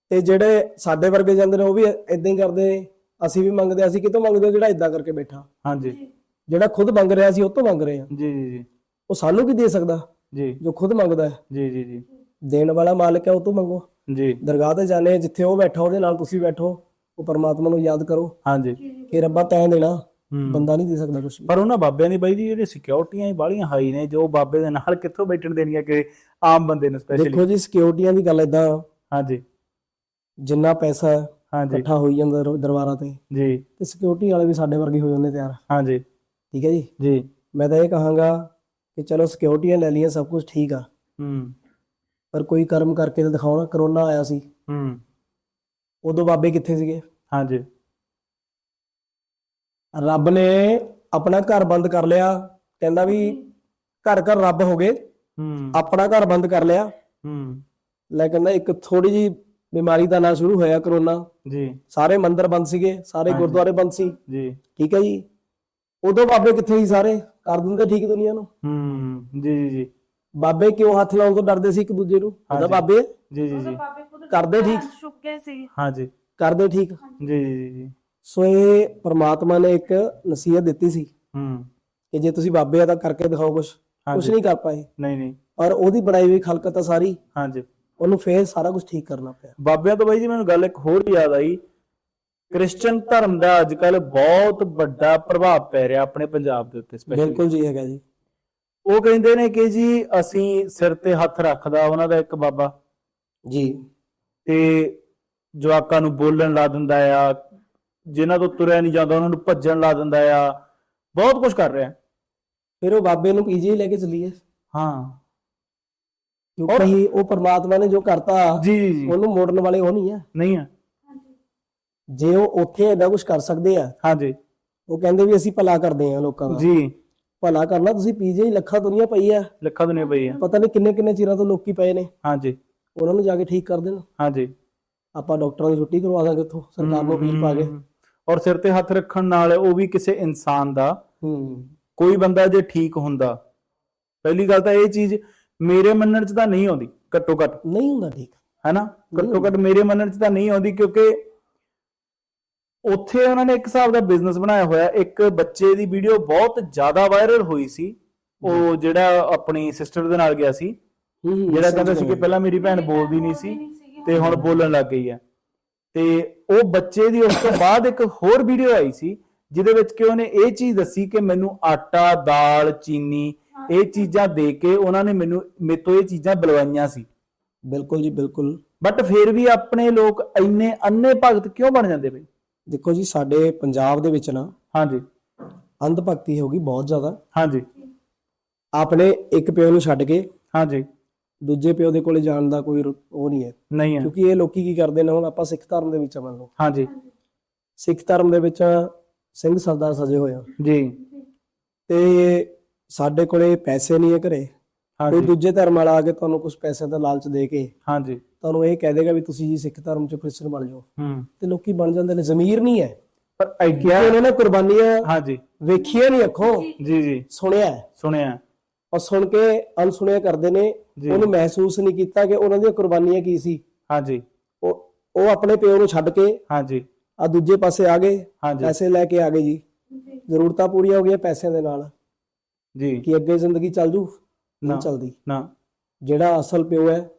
ਤੇ ਜਿਹੜੇ ਸਾਡੇ ਵਰਗੇ ਜਾਂਦੇ ਨੇ ਉਹ ਵੀ ਏਦਾਂ ਹੀ ਕਰਦੇ ਅਸੀਂ ਵੀ ਮੰਗਦੇ ਅਸੀਂ ਕਿਤੋਂ ਮੰਗਦੇ? ਜਿਹੜਾ ਏਦਾਂ ਕਰਕੇ ਬੈਠਾ? ਹਾਂਜੀ। ਜਿਹੜਾ ਖੁਦ ਮੰਗ ਰਿਹਾ ਸੀ ਉਹ ਤੋਂ ਮੰਗ ਰਹੇ ਹਾਂ। ਜੀ ਜੀ ਜੀ। ਉਹ ਸਾਨੂੰ ਕੀ ਦੇ ਸਕਦਾ? ਜੀ। ਜੋ ਖੁਦ ਮੰਗਦਾ ਹੈ। ਜੀ ਜੀ ਜੀ। ਦੇਣ ਵਾਲਾ ਮਾਲਕ ਹੈ ਉਹ ਤੋਂ ਮੰਗੋ। ਜੀ। ਦਰਗਾਹ ਤੇ ਜਾਣੇ ਜਿੱਥੇ ਉਹ ਬੈਠਾ ਉਹਦੇ ਨਾਲ ਤੁਸੀਂ ਬੈਠੋ। ਉਹ ਪਰਮਾਤਮਾ ਨੂੰ ਯਾਦ ਕਰੋ। ਹਾਂਜੀ। ਕਿ ਰੱਬਾ ਤੈਂ ਦੇਣਾ। ਬੰਦਾ ਨਹੀਂ ਦੇ ਸਕਦਾ ਕੁਝ ਪਰ ਉਹਨਾਂ ਬਾਬਿਆਂ ਦੀ ਬਾਈ ਜੀ ਜਿਹੜੇ ਸਿਕਿਉਰਟੀਆਂ ਹੀ ਬਾਲੀਆਂ ਹਾਈ ਨੇ ਜੋ ਬਾਬੇ ਦੇ ਨਾਲ ਕਿੱਥੋਂ ਬੈਠਣ ਦੇਣੀਆਂ ਕਿ ਆਮ ਬੰਦੇ ਨੂੰ ਸਪੈਸ਼ਲੀ ਦੇਖੋ ਜੀ ਸਿਕਿਉਰਟੀਆਂ ਦੀ ਗੱਲ ਇਦਾਂ ਹਾਂਜੀ। ਜਿੰਨਾ ਪੈਸਾ ਹਾਂਜੀ। ਇਕੱਠਾ ਹੋਈ ਜਾਂਦਾ ਦਰ- ਦਰਬਾਰਾਂ ਤੇ। ਜੀ। ਤੇ ਸਿਕਿਉਰਿਟੀ ਵਾਲੇ ਵੀ ਸਾਡੇ ਵਰਗੇ ਹੋ ਜਾਂਦੇ ਤਿਆਰ। ਹਾਂਜੀ। ਠੀਕ ਹੈ ਜੀ? ਜੀ। ਮੈਂ ਤਾਂ ਇਹ ਕਹਾਂਗਾ ਕਿ ਚਲੋ ਸਿਕਿਉਰਿਟੀਆਂ ਲੈ ਲਈਆਂ ਸਭ ਕੁਝ ਠੀਕ ਆ। ਹੂੰ। ਪਰ ਕੋਈ ਕਰਮ ਕਰਕੇ ਤਾਂ ਦਿਖਾਉਣਾ ਕਰੋਨਾ ਆਇਆ ਸੀ। ਹੂੰ। ਉਦੋਂ ਬਾਬੇ ਕਿੱਥੇ ਸੀਗੇ? ਹਾਂਜੀ। ਰੱਬ ਨੇ ਆਪਣਾ ਘਰ ਬੰਦ ਕਰ ਲਿਆ। ਕਹਿੰਦਾ ਵੀ ਘਰ ਘਰ ਰੱਬ ਹੋ ਗਏ। ਹੂੰ। ਆਪਣਾ ਘਰ ਬੰਦ ਕਰ ਲਿਆ। ਹੂੰ। ਲੈ ਕਹਿੰਦਾ ਇੱਕ ਥੋੜੀ ਜੀ ਬਿਮਾਰੀ ਦਾ ਨਾਂ ਸ਼ੁਰੂ ਹੋਇਆ ਕਰੋਨਾ। ਜੀ। ਸਾਰੇ ਮੰਦਿਰ ਬੰਦ ਸੀਗੇ ਸਾਰੇ। ਗੁਰਦੁਆਰੇ ਬੰਦ ਸੀ। ਜੀ। ਠੀਕ ਹੈ ਜੀ। ਉਦੋਂ ਬਾਬੇ ਕਿੱਥੇ ਸੀ ਸਾਰੇ? ਕਰ ਦਿੰਦੇ ਠੀਕ ਦੁਨੀਆ ਨੂੰ। ਹੂੰ ਜੀ ਜੀ ਜੀ। ਬਾਬੇ ਕਿਉਂ ਹੱਥ ਲਾਉਣ ਤੋਂ ਡਰਦੇ ਸੀ ਇੱਕ ਦੂਜੇ ਨੂੰ? ਉਹਦਾ। ਬਾਬੇ? ਜੀ ਜੀ ਜੀ। ਬਾਬੇ ਖੁਦ ਕਰਦੇ ਠੀਕ। ਚੁੱਕੇ ਸੀ। ਹਾਂਜੀ। ਕਰਦੇ ਠੀਕ? ਜੀ ਜੀ ਜੀ ਜੀ। ਸੋ ਇਹ ਪ੍ਰਮਾਤਮਾ ਨੇ ਇੱਕ ਨਸੀਹਤ ਦਿੱਤੀ ਸੀ। ਹੂੰ। ਕਿ ਜੇ ਤੁਸੀਂ ਬਾਬੇ ਆ ਤਾਂ ਕਰਕੇ ਦਿਖਾਓ ਕੁਝ ਕੁਝ ਹਾਂਜੀ। ਨਹੀਂ ਕਰ ਪਾਏ। ਨਹੀਂ ਨਹੀਂ। ਔਰ ਉਹਦੀ ਬਣਾਈ ਹੋਈ ਖਲਕਤ ਆ ਸਾਰੀ। ਹਾਂਜੀ। ਉਹਨੂੰ ਫੇਰ ਸਾਰਾ ਕੁਝ ਠੀਕ ਕਰਨਾ ਪਿਆ। ਬਾਬਿਆਂ ਤੋਂ ਬਾਈ ਜੀ ਮੈਨੂੰ ਗੱਲ ਇੱਕ ਹੋਰ ਯਾਦ ਆਈ। ਕ੍ਰਿਸਚੀਅਨ ਧਰਮ ਦਾ ਅੱਜ ਕੱਲ ਬਹੁਤ ਵੱਡਾ ਪ੍ਰਭਾਵ ਪੈ ਰਿਹਾ ਆਪਣੇ ਪੰਜਾਬ ਦੇ ਉੱਤੇ ਸਪੈਸ਼ਲੀ ਬਿਲਕੁਲ ਜੀ ਹੈਗਾ ਜੀ। ਉਹ ਕਹਿੰਦੇ ਨੇ ਕਿ ਜੀ ਅਸੀਂ ਸਿਰ ਤੇ ਹੱਥ ਰੱਖਦਾ ਉਹਨਾਂ ਦਾ ਇੱਕ ਬਾਬਾ। ਜੀ। ਤੇ ਜਵਾਕਾਂ ਨੂੰ ਬੋਲਣ ਲਾ ਦਿੰਦਾ ਆ ਜਿਨ੍ਹਾਂ ਤੋਂ ਤੁਰਿਆ ਨਹੀਂ ਜਾਂਦਾ ਉਹਨਾਂ ਨੂੰ ਭੱਜਣ ਲਾ ਦਿੰਦਾ ਆ ਬਹੁਤ ਕੁਝ ਕਰ ਰਿਹਾ। ਫਿਰ ਉਹ ਬਾਬੇ ਨੂੰ ਪੀਜੀ ਲੈ ਕੇ ਚੱਲੀਏ। ਹਾਂ। ਕਿਉਂਕਿ ਉਹ ਪਰਮਾਤਮਾ ਨੇ ਜੋ ਕਰਤਾ ਜੀ ਜੀ ਉਹਨੂੰ ਮੋੜਨ ਵਾਲੇ ਉਹ ਨਹੀਂ ਆ। ਨਹੀਂ ਹੈ ਜੇ ਉਹ ਉੱਥੇ ਐਡਾ ਕੁਝ ਕਰ ਸਕਦੇ ਆ ਹਾਂਜੀ। ਉਹ ਕਹਿੰਦੇ ਵੀ ਅਸੀਂ ਭਲਾ ਕਰਦੇ ਆ ਲੋਕਾਂ ਦਾ। ਜੀ। ਭਲਾ ਕਰਨਾ ਤੁਸੀਂ ਪੀਜੀ ਲੱਖਾਂ ਦੁਨੀਆ ਪਈ ਆ। ਲੱਖਾਂ ਦੁਨੀਆ ਪਈ ਹੈ ਪਤਾ ਨਹੀਂ ਕਿੰਨੇ ਕਿੰਨੇ ਚਿਰਾਂ ਤੋਂ ਲੋਕੀ ਪਏ ਨੇ। ਹਾਂਜੀ। ਉਹਨਾਂ ਨੂੰ ਜਾ ਕੇ ਠੀਕ ਕਰ ਦੇਣ। ਹਾਂਜੀ। ਆਪਾਂ ਡਾਕਟਰਾਂ ਦੀ ਛੁੱਟੀ ਕਰਵਾ ਦਾਂਗੇ ਉੱਥੋਂ ਸਰਕਾਰ ਨੂੰ ਅਪੀਲ ਪਾ ਕੇ। ਔਰ ਸਿਰ ਤੇ ਹੱਥ ਰੱਖਣ ਨਾਲ ਉਹ ਵੀ ਕਿਸੇ ਇਨਸਾਨ ਦਾ ਹੂੰ। ਕੋਈ ਬੰਦਾ ਜੇ ਠੀਕ ਹੁੰਦਾ ਪਹਿਲੀ ਗੱਲ ਤਾਂ ਇਹ ਚੀਜ਼ ਮੇਰੇ ਮੰਨਣ 'ਚ ਤਾਂ ਨਹੀਂ ਆਉਂਦੀ ਘੱਟੋ ਘੱਟ। ਨਹੀਂ ਹੁੰਦਾ ਠੀਕ। ਹੈਨਾ? ਘੱਟੋ ਘੱਟ ਮੇਰੇ ਮੰਨਣ 'ਚ ਤਾਂ ਨਹੀਂ ਆਉਂਦੀ ਕਿਉਂਕਿ ਉੱਥੇ ਉਹਨਾਂ ਨੇ ਇੱਕ ਹਿਸਾਬ ਦਾ ਬਿਜ਼ਨਸ ਬਣਾਇਆ ਹੋਇਆ। ਇੱਕ ਬੱਚੇ ਦੀ ਵੀਡੀਓ ਬਹੁਤ ਜ਼ਿਆਦਾ ਵਾਇਰਲ ਹੋਈ ਸੀ। ਉਹ ਜਿਹੜਾ ਆਪਣੀ ਸਿਸਟਰ ਦੇ ਨਾਲ ਗਿਆ ਸੀ। ਜਿਹੜਾ ਕਹਿੰਦਾ ਸੀ ਕਿ। ਪਹਿਲਾਂ ਮੇਰੀ ਭੈਣ ਬੋਲਦੀ ਨਹੀਂ ਸੀ ਤੇ ਹੁਣ ਬੋਲਣ ਲੱਗ ਗਈ ਹੈ ਤੇ ਉਹ ਬੱਚੇ ਦੀ ਉਸ ਤੋਂ ਬਾਅਦ ਇੱਕ ਹੋਰ ਵੀਡੀਓ ਆਈ ਸੀ ਜਿਹਦੇ ਵਿੱਚ ਕਿ ਉਹਨੇ ਇਹ ਚੀਜ਼ ਦੱਸੀ ਕਿ ਮੈਨੂੰ ਆਟਾ ਦਾਲ ਚੀਨੀ ਇਹ ਚੀਜ਼ਾਂ ਦੇ ਕੇ ਉਹਨਾਂ ਨੇ ਮੈਨੂੰ ਮੇਰੇ ਤੋਂ ਇਹ ਚੀਜ਼ਾਂ ਬਲਵਾਈਆਂ ਸੀ। ਬਿਲਕੁਲ ਜੀ ਬਿਲਕੁਲ। ਬਟ ਫਿਰ ਵੀ ਆਪਣੇ ਲੋਕ ਇੰਨੇ ਅੰਨੇ ਭਗਤ ਕਿਉਂ ਬਣ ਜਾਂਦੇ ਬਈ? ਦੇਖੋ ਜੀ ਸਾਡੇ ਪੰਜਾਬ ਦੇ ਵਿੱਚ ਨਾ ਹਾਂਜੀ। ਅੰਧ ਭਗਤੀ ਹੋ ਗਈ ਬਹੁਤ ਜ਼ਿਆਦਾ। ਹਾਂਜੀ। ਆਪਣੇ ਇੱਕ ਪਿਓ ਨੂੰ ਛੱਡ ਕੇ ਹਾਂਜੀ। ਦੂਜੇ ਪਿਓ ਦੇ ਕੋਲੇ ਜਾਣ ਦਾ ਕੋਈ ਉਹ ਨਹੀਂ ਹੈ। ਨਹੀਂ ਹੈ। ਕਿਉਂਕਿ ਇਹ ਲੋਕੀ ਕੀ ਕਰਦੇ ਨੇ ਹੁਣ ਆਪਾਂ ਸਿੱਖ ਧਰਮ ਦੇ ਵਿੱਚ ਆ ਮੰਨ ਲਓ। ਹਾਂਜੀ। ਸਿੱਖ ਧਰਮ ਦੇ ਵਿੱਚ ਸਿੰਘ ਸਰਦਾਰ ਸਜੇ ਹੋਏ ਆ। ਜੀ। ਤੇ ਸਾਡੇ ਕੋਲੇ ਪੈਸੇ ਨਹੀਂ ਹੈ ਘਰੇ। ਕੋਈ ਹਾਂਜੀ। ਦੂਜੇ ਧਰਮ ਵਾਲਾ ਆ ਕੇ ਤੁਹਾਨੂੰ ਕੁਝ ਪੈਸੇ ਦਾ ਲਾਲਚ ਦੇ ਕੇ ਹਾਂਜੀ। ਤੁਹਾਨੂੰ ਇਹ ਕਹਿ ਦੇਗਾ ਵੀ ਤੁਸੀਂ ਜੀ ਸਿੱਖ ਧਰਮ ਚੋਂ ਕ੍ਰਿਸਚਨ ਬਣ ਜਾਓ। ਹੂੰ। ਤੇ ਲੋਕੀ ਬਣ ਜਾਂਦੇ ਨੇ ਜ਼ਮੀਰ ਨਹੀਂ ਹੈ। ਪਰ ਕਿ ਆਈਡੀਆ ਉਹਨਾਂ ਨੇ ਕੁਰਬਾਨੀਆਂ ਹਾਂਜੀ। ਵੇਖੀਆਂ ਨਹੀਂ ਅੱਖੋਂ ਜੀ ਜੀ। ਸੁਣਿਆ। ਸੁਣਿਆ। ਔਰ ਸੁਣ ਕੇ ਅਨਸੁਣਿਆ ਕਰਦੇ ਨੇ। ਉਹਨੂੰ ਮਹਿਸੂਸ ਨਹੀਂ ਕੀਤਾ ਕਿ ਉਹਨਾਂ ਦੀਆਂ ਕੁਰਬਾਨੀਆਂ ਕੀ ਸੀ। ਹਾਂਜੀ। ਉਹ ਉਹ ਆਪਣੇ ਪਿਓ ਨੂੰ ਛੱਡ ਕੇ ਹਾਂਜੀ। ਆ ਦੂਜੇ ਪਾਸੇ ਆ ਗਏ। ਹਾਂਜੀ। ਪੈਸੇ ਲੈ ਕੇ ਆ ਗਏ ਜੀ। ਜ਼ਰੂਰਤਾਂ ਪੂਰੀਆਂ ਹੋ ਗਈਆਂ ਪੈਸਿਆਂ ਦੇ ਨਾਲ। ਜੀ। ਕਿ ਅੱਗੇ ਜ਼ਿੰਦਗੀ ਚੱਲ ਜੂ ਨਾ। ਚੱਲਦੀ। ਨਾ। ਜਿਹੜਾ ਅਸਲ ਪਿਓ ਹੈ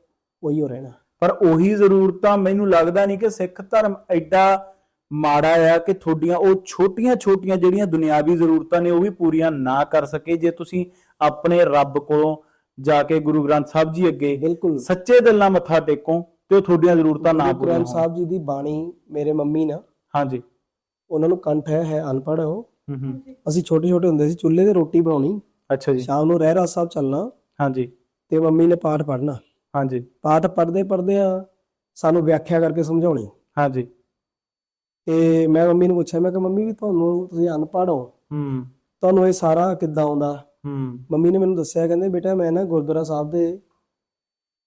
ਉਹੀ ਹੋ ਰਹਿਣਾ। ਪਰ ਉਹੀ ਜ਼ਰੂਰਤਾਂ ਮੈਨੂੰ ਲੱਗਦਾ ਨਹੀਂ ਕਿ ਸਿੱਖ ਧਰਮ ਐਡਾ ਮਾੜਾ ਆ ਕਿ ਤੁਹਾਡੀਆਂ ਉਹ ਛੋਟੀਆਂ-ਛੋਟੀਆਂ ਜਿਹੜੀਆਂ ਦੁਨਿਆਵੀ ਜ਼ਰੂਰਤਾਂ ਨੇ ਉਹ ਵੀ ਪੂਰੀਆਂ ਨਾ ਕਰ ਸਕੇ। ਜੇ ਤੁਸੀਂ ਆਪਣੇ ਰੱਬ ਕੋਲੋਂ ਜਾ ਕੇ ਗੁਰੂ ਗ੍ਰੰਥ ਸਾਹਿਬ ਜੀ ਅੱਗੇ ਬਿਲਕੁਲ। ਸੱਚੇ ਦਿਲ ਨਾਲ ਮੱਥਾ ਟੇਕੋ ਤੇ ਉਹ ਤੁਹਾਡੀਆਂ ਜ਼ਰੂਰਤਾਂ ਨਾ ਗੁਰੂ ਪੂਰੀਆਂ ਗ੍ਰੰਥ ਹੋਣ। ਸਾਹਿਬ ਜੀ ਦੀ ਬਾਣੀ ਮੇਰੇ ਮੰਮੀ ਨਾ ਹਾਂਜੀ। ਉਹਨਾਂ ਨੂੰ ਕੰਠ ਹੈ ਹੈ ਅਨਪੜ੍ਹ ਉਹ। ਅਸੀਂ ਛੋਟੇ ਛੋਟੇ ਹੁੰਦੇ ਸੀ ਚੁੱਲ੍ਹੇ ਤੇ ਰੋਟੀ ਬਣਾਉਣੀ। ਅੱਛਾ ਜੀ। ਸ਼ਾਮ ਨੂੰ ਰਹਿਰਾ ਸਾਹਿਬ ਚੱਲਣਾ ਹਾਂਜੀ। ਤੇ ਮੰਮੀ ਨੇ ਪਾਠ ਪੜ੍ਹਨਾ। ਹਾਂਜੀ। ਪਾਠ ਪੜ੍ਹਦੇ ਪੜ੍ਹਦੇ ਆ ਸਾਨੂੰ ਵਿਆਖਿਆ ਕਰਕੇ ਸਮਝਾਉਣੀ। ਹਾਂਜੀ। ਤੇ ਮੈਂ ਮੰਮੀ ਨੂੰ ਪੁੱਛਿਆ ਮੈਂ ਕਿ ਮੰਮੀ ਵੀ ਤੁਹਾਨੂੰ ਤੁਸੀਂ ਅਨਪੜ੍ਹ ਹੋ। ਹੂੰ। ਤੁਹਾਨੂੰ ਇਹ ਸਾਰਾ ਕਿੱਦਾਂ ਆਉਂਦਾ? ਹੂੰ। ਮੰਮੀ ਨੇ ਮੈਨੂੰ ਦੱਸਿਆ ਕਹਿੰਦੇ ਬੇਟਾ ਮੈਂ ਨਾ ਗੁਰਦੁਆਰਾ ਸਾਹਿਬ ਦੇ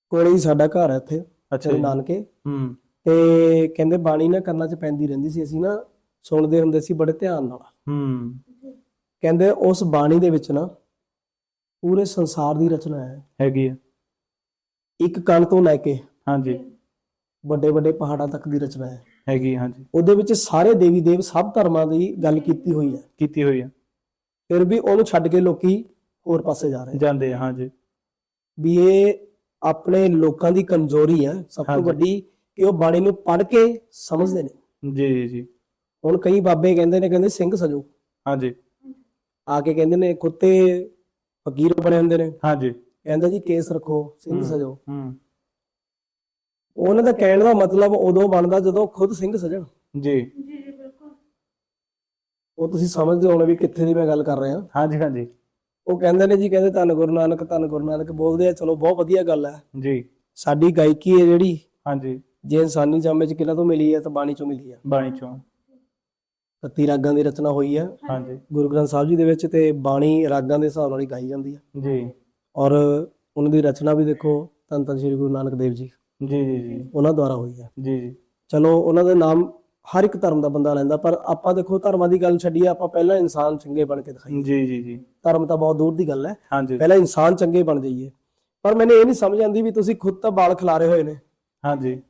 ਕੋਲੇ ਹੀ ਸਾਡਾ ਘਰ ਹੈ ਇੱਥੇ ਅੱਛਾ ਨਾਨਕੇ। ਹੂੰ। ਤੇ ਕਹਿੰਦੇ ਬਾਣੀ ਨਾ ਕੰਨਾਂ 'ਚ ਪੈਂਦੀ ਰਹਿੰਦੀ ਸੀ। ਅਸੀਂ ਨਾ ਸੁਣਦੇ ਹੁੰਦੇ ਸੀ ਬੜੇ ਧਿਆਨ ਨਾਲ। ਹੂੰ। ਕਹਿੰਦੇ ਉਸ ਬਾਣੀ ਦੇ ਵਿੱਚ ਨਾ ਪੂਰੇ ਸੰਸਾਰ ਦੀ ਰਚਨਾ ਹੈ। ਹੈਗੀ ਆ। ਇੱਕ ਕਣ ਤੋਂ ਲੈ ਕੇ ਹਾਂਜੀ। ਵੱਡੇ ਵੱਡੇ ਪਹਾੜਾਂ ਤੱਕ ਦੀ ਰਚਨਾ ਹੈ। ਹੈਗੀ ਹਾਂਜੀ। ਉਹਦੇ ਵਿੱਚ ਸਾਰੇ ਦੇਵੀ ਦੇਵ ਸਭ ਧਰਮਾਂ ਦੀ ਗੱਲ ਕੀਤੀ ਹੋਈ ਹੈ। ਕੀਤੀ ਹੋਈ ਆ ਫਿਰ ਵੀ ਉਹਨੂੰ ਛੱਡ ਕੇ ਲੋਕੀ ਹੋਰ ਪਾਸੇ ਜਾ ਰਹੇ ਜਾਂਦੇ ਆ ਹਾਂਜੀ। ਵੀ ਇਹ ਆਪਣੇ ਲੋਕਾਂ ਦੀ ਕਮਜ਼ੋਰੀ ਹੈ ਸਭ ਤੋਂ ਹਾਂਜੀ। ਵੱਡੀ ਕਿ ਉਹ ਬਾਣੀ ਨੂੰ ਪੜ੍ਹ ਕੇ ਸਮਝਦੇ ਨੇ। ਜੀ ਜੀ ਜੀ। ਹੁਣ ਕਈ ਬਾਬੇ ਕਹਿੰਦੇ ਨੇ ਕਹਿੰਦੇ ਸਿੰਘ ਸਜੋ। ਹਾਂਜੀ। ਆ ਕੇ ਕਹਿੰਦੇ ਨੇ ਕੁੱਤੇ ਫਕੀਰ ਬਣੇ ਹੁੰਦੇ ਨੇ। ਹਾਂਜੀ। ਕਹਿੰਦਾ ਜੀ ਕੇਸ ਰੱਖੋ ਸਿੰਘ। ਸਜੋ। ਹੂੰ। ਉਹਨਾਂ ਦਾ ਕਹਿਣ ਦਾ ਮਤਲਬ ਉਦੋਂ ਬਣਦਾ ਜਦੋਂ ਖੁਦ ਸਿੰਘ ਸਜਣ। ਜੀ। ਜੀ ਜੀ ਬਿਲਕੁਲ ਉਹ ਤੁਸੀਂ ਸਮਝਦੇ ਹੋਣੇ ਵੀ ਕਿੱਥੇ ਦੀ ਮੈਂ ਗੱਲ ਕਰ ਰਿਹਾ। ਹਾਂਜੀ ਹਾਂਜੀ। ਉਹ ਕਹਿੰਦੇ ਨੇ ਜੀ ਕਹਿੰਦੇ ਧੰਨ ਗੁਰੂ ਨਾਨਕ ਧੰਨ ਗੁਰੂ ਨਾਨਕ ਬੋਲਦੇ ਆ ਚਲੋ ਬਹੁਤ ਵਧੀਆ ਗੱਲ ਹੈ। ਜੀ। ਸਾਡੀ ਗਾਇਕੀ ਹੈ ਜਿਹੜੀ ਹਾਂਜੀ। ਜੇ ਇਨਸਾਨੀ ਜਾਮੇ ਚ ਕਿਹਨਾਂ ਤੋਂ ਮਿਲੀ ਹੈ ਤਾਂ ਬਾਣੀ ਚੋਂ ਮਿਲੀ ਹੈ। ਬਾਣੀ ਚੋਂ। 31 ਰਾਗਾਂ ਦੀ ਰਚਨਾ ਹੋਈ ਹੈ। ਹਾਂਜੀ। ਗੁਰੂ ਗ੍ਰੰਥ ਸਾਹਿਬ ਜੀ ਦੇ ਵਿੱਚ ਤੇ ਬਾਣੀ ਰਾਗਾਂ ਦੇ ਹਿਸਾਬ ਨਾਲ ਹੀ ਗਾਈ ਜਾਂਦੀ ਹੈ। ਜੀ। ਔਰ ਉਹਨਾਂ ਦੀ ਰਚਨਾ ਵੀ ਦੇਖੋ ਧੰਨ ਧੰਨ ਸ੍ਰੀ ਗੁਰੂ ਨਾਨਕ ਦੇਵ ਜੀ। ਜੀ ਜੀ ਜੀ। ਉਹਨਾਂ ਦੁਆਰਾ ਹੋਈ ਹੈ। ਜੀ ਜੀ। ਚਲੋ ਉਹਨਾਂ ਦੇ ਨਾਮ ਹਰ ਇੱਕ ਧਰਮ ਦਾ ਬੰਦਾ ਲੈਂਦਾ ਪਰ ਆਪਾਂ ਦੇਖੋ ਧਰਮਾਂ ਦੀ ਗੱਲ ਛੱਡੀਏ ਆਪਾਂ ਪਹਿਲਾਂ ਇਨਸਾਨ ਚੰਗੇ ਬਣ ਕੇ ਦਿਖਾਈਏ। ਜੀ ਜੀ ਜੀ। ਧਰਮ ਤਾਂ ਬਹੁਤ ਦੂਰ ਦੀ ਗੱਲ ਹੈ। ਪਹਿਲਾਂ ਇਨਸਾਨ ਚੰਗੇ ਬਣ ਜਾਈਏ। ਪਰ ਮੈਨੂੰ ਇਹ ਨਹੀਂ ਸਮਝ ਆਉਂਦੀ ਵੀ ਤੁਸੀਂ ਖੁਦ ਤਾਂ ਵਾਲ ਖਿਲਾਰੇ ਹੋਏ ਨੇ। ਹਾਂਜੀ।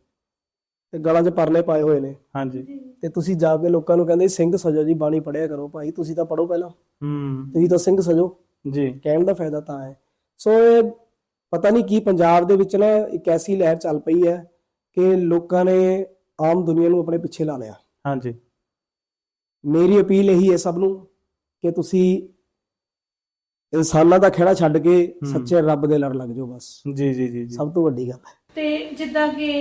ਤੇ ਗਲਾਂ 'ਚ ਪਰਨੇ ਪਾਏ ਹੋਏ ਨੇ। ਹਾਂਜੀ। ਤੇ ਤੁਸੀਂ ਜਾ ਕੇ ਲੋਕਾਂ ਨੂੰ ਕਹਿੰਦੇ ਸਿੰਘ ਸਜੋ ਜੀ ਬਾਣੀ ਪੜਿਆ ਕਰੋ ਭਾਈ ਤੁਸੀਂ ਤਾਂ ਪੜੋ ਪਹਿਲਾਂ। ਹੂੰ। ਤੁਸੀਂ ਤਾਂ ਸਿੰਘ ਸਜੋ। ਜੀ। ਕਹਿਣ ਦਾ ਫਾਇਦਾ ਤਾਂ ਹੈ। ਸੋ ਇਹ ਪਤਾ ਨਹੀਂ ਕੀ ਪੰਜਾਬ ਦੇ ਵਿੱਚ ਨਾ ਇੱਕ ਐਸੀ ਲਹਿਰ ਚੱਲ ਪਈ ਹੈ ਕਿ ਲੋਕਾਂ ਨੇ ਆਮ ਦੁਨੀਆ ਨੂੰ ਆਪਣੇ ਪਿੱਛੇ ਲਾ ਲਿਆ। ਹਾਂਜੀ। ਮੇਰੀ ਅਪੀਲ ਇਹੀ ਹੈ ਸਭ ਨੂੰ ਕਿ ਤੁਸੀਂ ਇਨਸਾਨਾਂ ਦਾ ਖੇੜਾ ਛੱਡ ਕੇ ਸੱਚੇ ਰੱਬ ਦੇ ਲੜ ਲੱਗ ਜਾਓ ਬਸ। ਜੀ ਜੀ ਜੀ ਜੀ। ਸਭ ਤੋਂ ਵੱਡੀ ਗੱਲ ਹੈ। ਤੇ ਜਿੱਦਾਂ ਕਿ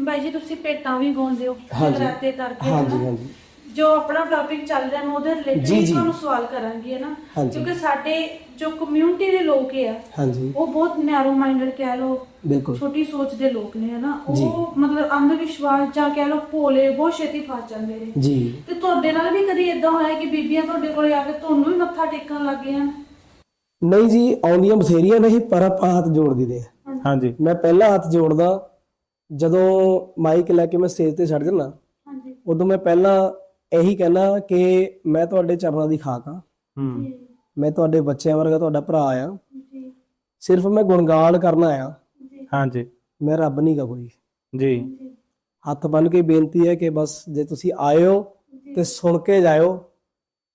ਬਾਈ ਜੀ ਤੁਸੀਂ ਪੇਟਾਂ ਵੀ ਗਾਉਂਦੇ ਹੋ ਹਾਂਜੀ। ਕਰਕੇ? ਹਾਂਜੀ। ਜੋ ਆਪਣਾ ਟੌਪਿਕ ਚੱਲ ਰਿਹਾ ਮੈਂ ਉਹਦੇ ਜੀ, ਰਿਲੇਟਡ ਜੀ। ਤੁਹਾਨੂੰ ਸਵਾਲ ਕਰਾਂਗੀ ਹੈ ਨਾ? ਹਾਂਜੀ। ਕਿਉਂਕਿ ਸਾਡੇ ਜੋ ਕਮਿਊਨਿਟੀ ਦੇ ਲੋਕ ਹੈ ਹਾਂਜੀ। ਉਹ ਬਹੁਤ ਨੈਰੋ ਮਾਈਂਡਡ ਕਹਿ ਲੋ ਬਿਲਕੁਲ। ਛੋਟੀ ਸੋਚ ਦੇ ਲੋਕ ਨੇ ਹਨਾ ਜੀ। ਉਹ ਮਤਲਬ ਅੰਧ ਵਿਸ਼ਵਾਸ ਜਾਂ ਕਹਿ ਲੋ ਭੋਲੇ ਬਹੁਤ ਛੇਤੀ ਫਸ ਜਾਂਦੇ ਨੇ। ਜੀ। ਤੇ ਤੁਹਾਡੇ ਨਾਲ ਵੀ ਕਦੀ ਇਦਾਂ ਹੋਇਆ ਕਿ ਬੀਬੀਆਂ ਤੁਹਾਡੇ ਕੋਲੇ ਆ ਕੇ ਤੁਹਾਨੂੰ ਵੀ ਮੱਥਾ ਟੇਕਣ ਲੱਗ ਗਈਆਂ? ਨਹੀਂ ਜੀ ਆਉਂਦੀਆਂ ਬਥੇਰੀਆਂ ਨਹੀਂ ਪਰ ਆਪਾਂ ਹੱਥ ਜੋੜ ਦਿੰਦੇ ਆ। ਹਾਂਜੀ। ਮੈਂ ਪਹਿਲਾ ਹੱਥ ਜੋੜਦਾ ਜਦੋਂ ਮਾਈਕ ਲੈ ਕੇ ਮੈਂ ਸਟੇਜ ਤੇ ਚੜ ਜਾਂਦਾ ਹਾਂਜੀ। ਉਦੋਂ ਮੈਂ ਪਹਿਲਾਂ ਇਹੀ ਕਹਿਣਾ ਕਿ ਮੈਂ ਤੁਹਾਡੇ ਚਰਨਾਂ ਦੀ ਖਾਕ ਆ ਹੂੰ। ਜੀ ਮੈਂ ਤੁਹਾਡੇ ਬੱਚਿਆਂ ਵਰਗਾ ਤੁਹਾਡਾ ਭਰਾ ਆ। ਜੀ। ਸਿਰਫ ਮੈਂ ਗੁਣਗਾਨ ਕਰਨਾ ਆ ਜੀ। ਹਾਂਜੀ। ਮੈਂ ਰੱਬ ਨਹੀਂ ਗਾ ਕੋਈ। ਜੀ। ਹੱਥ ਬੰਨ ਕੇ ਬੇਨਤੀ ਹੈ ਕਿ ਬਸ ਜੇ ਤੁਸੀਂ ਆਇਓ ਤੇ ਸੁਣ ਕੇ ਜਾਇਓ।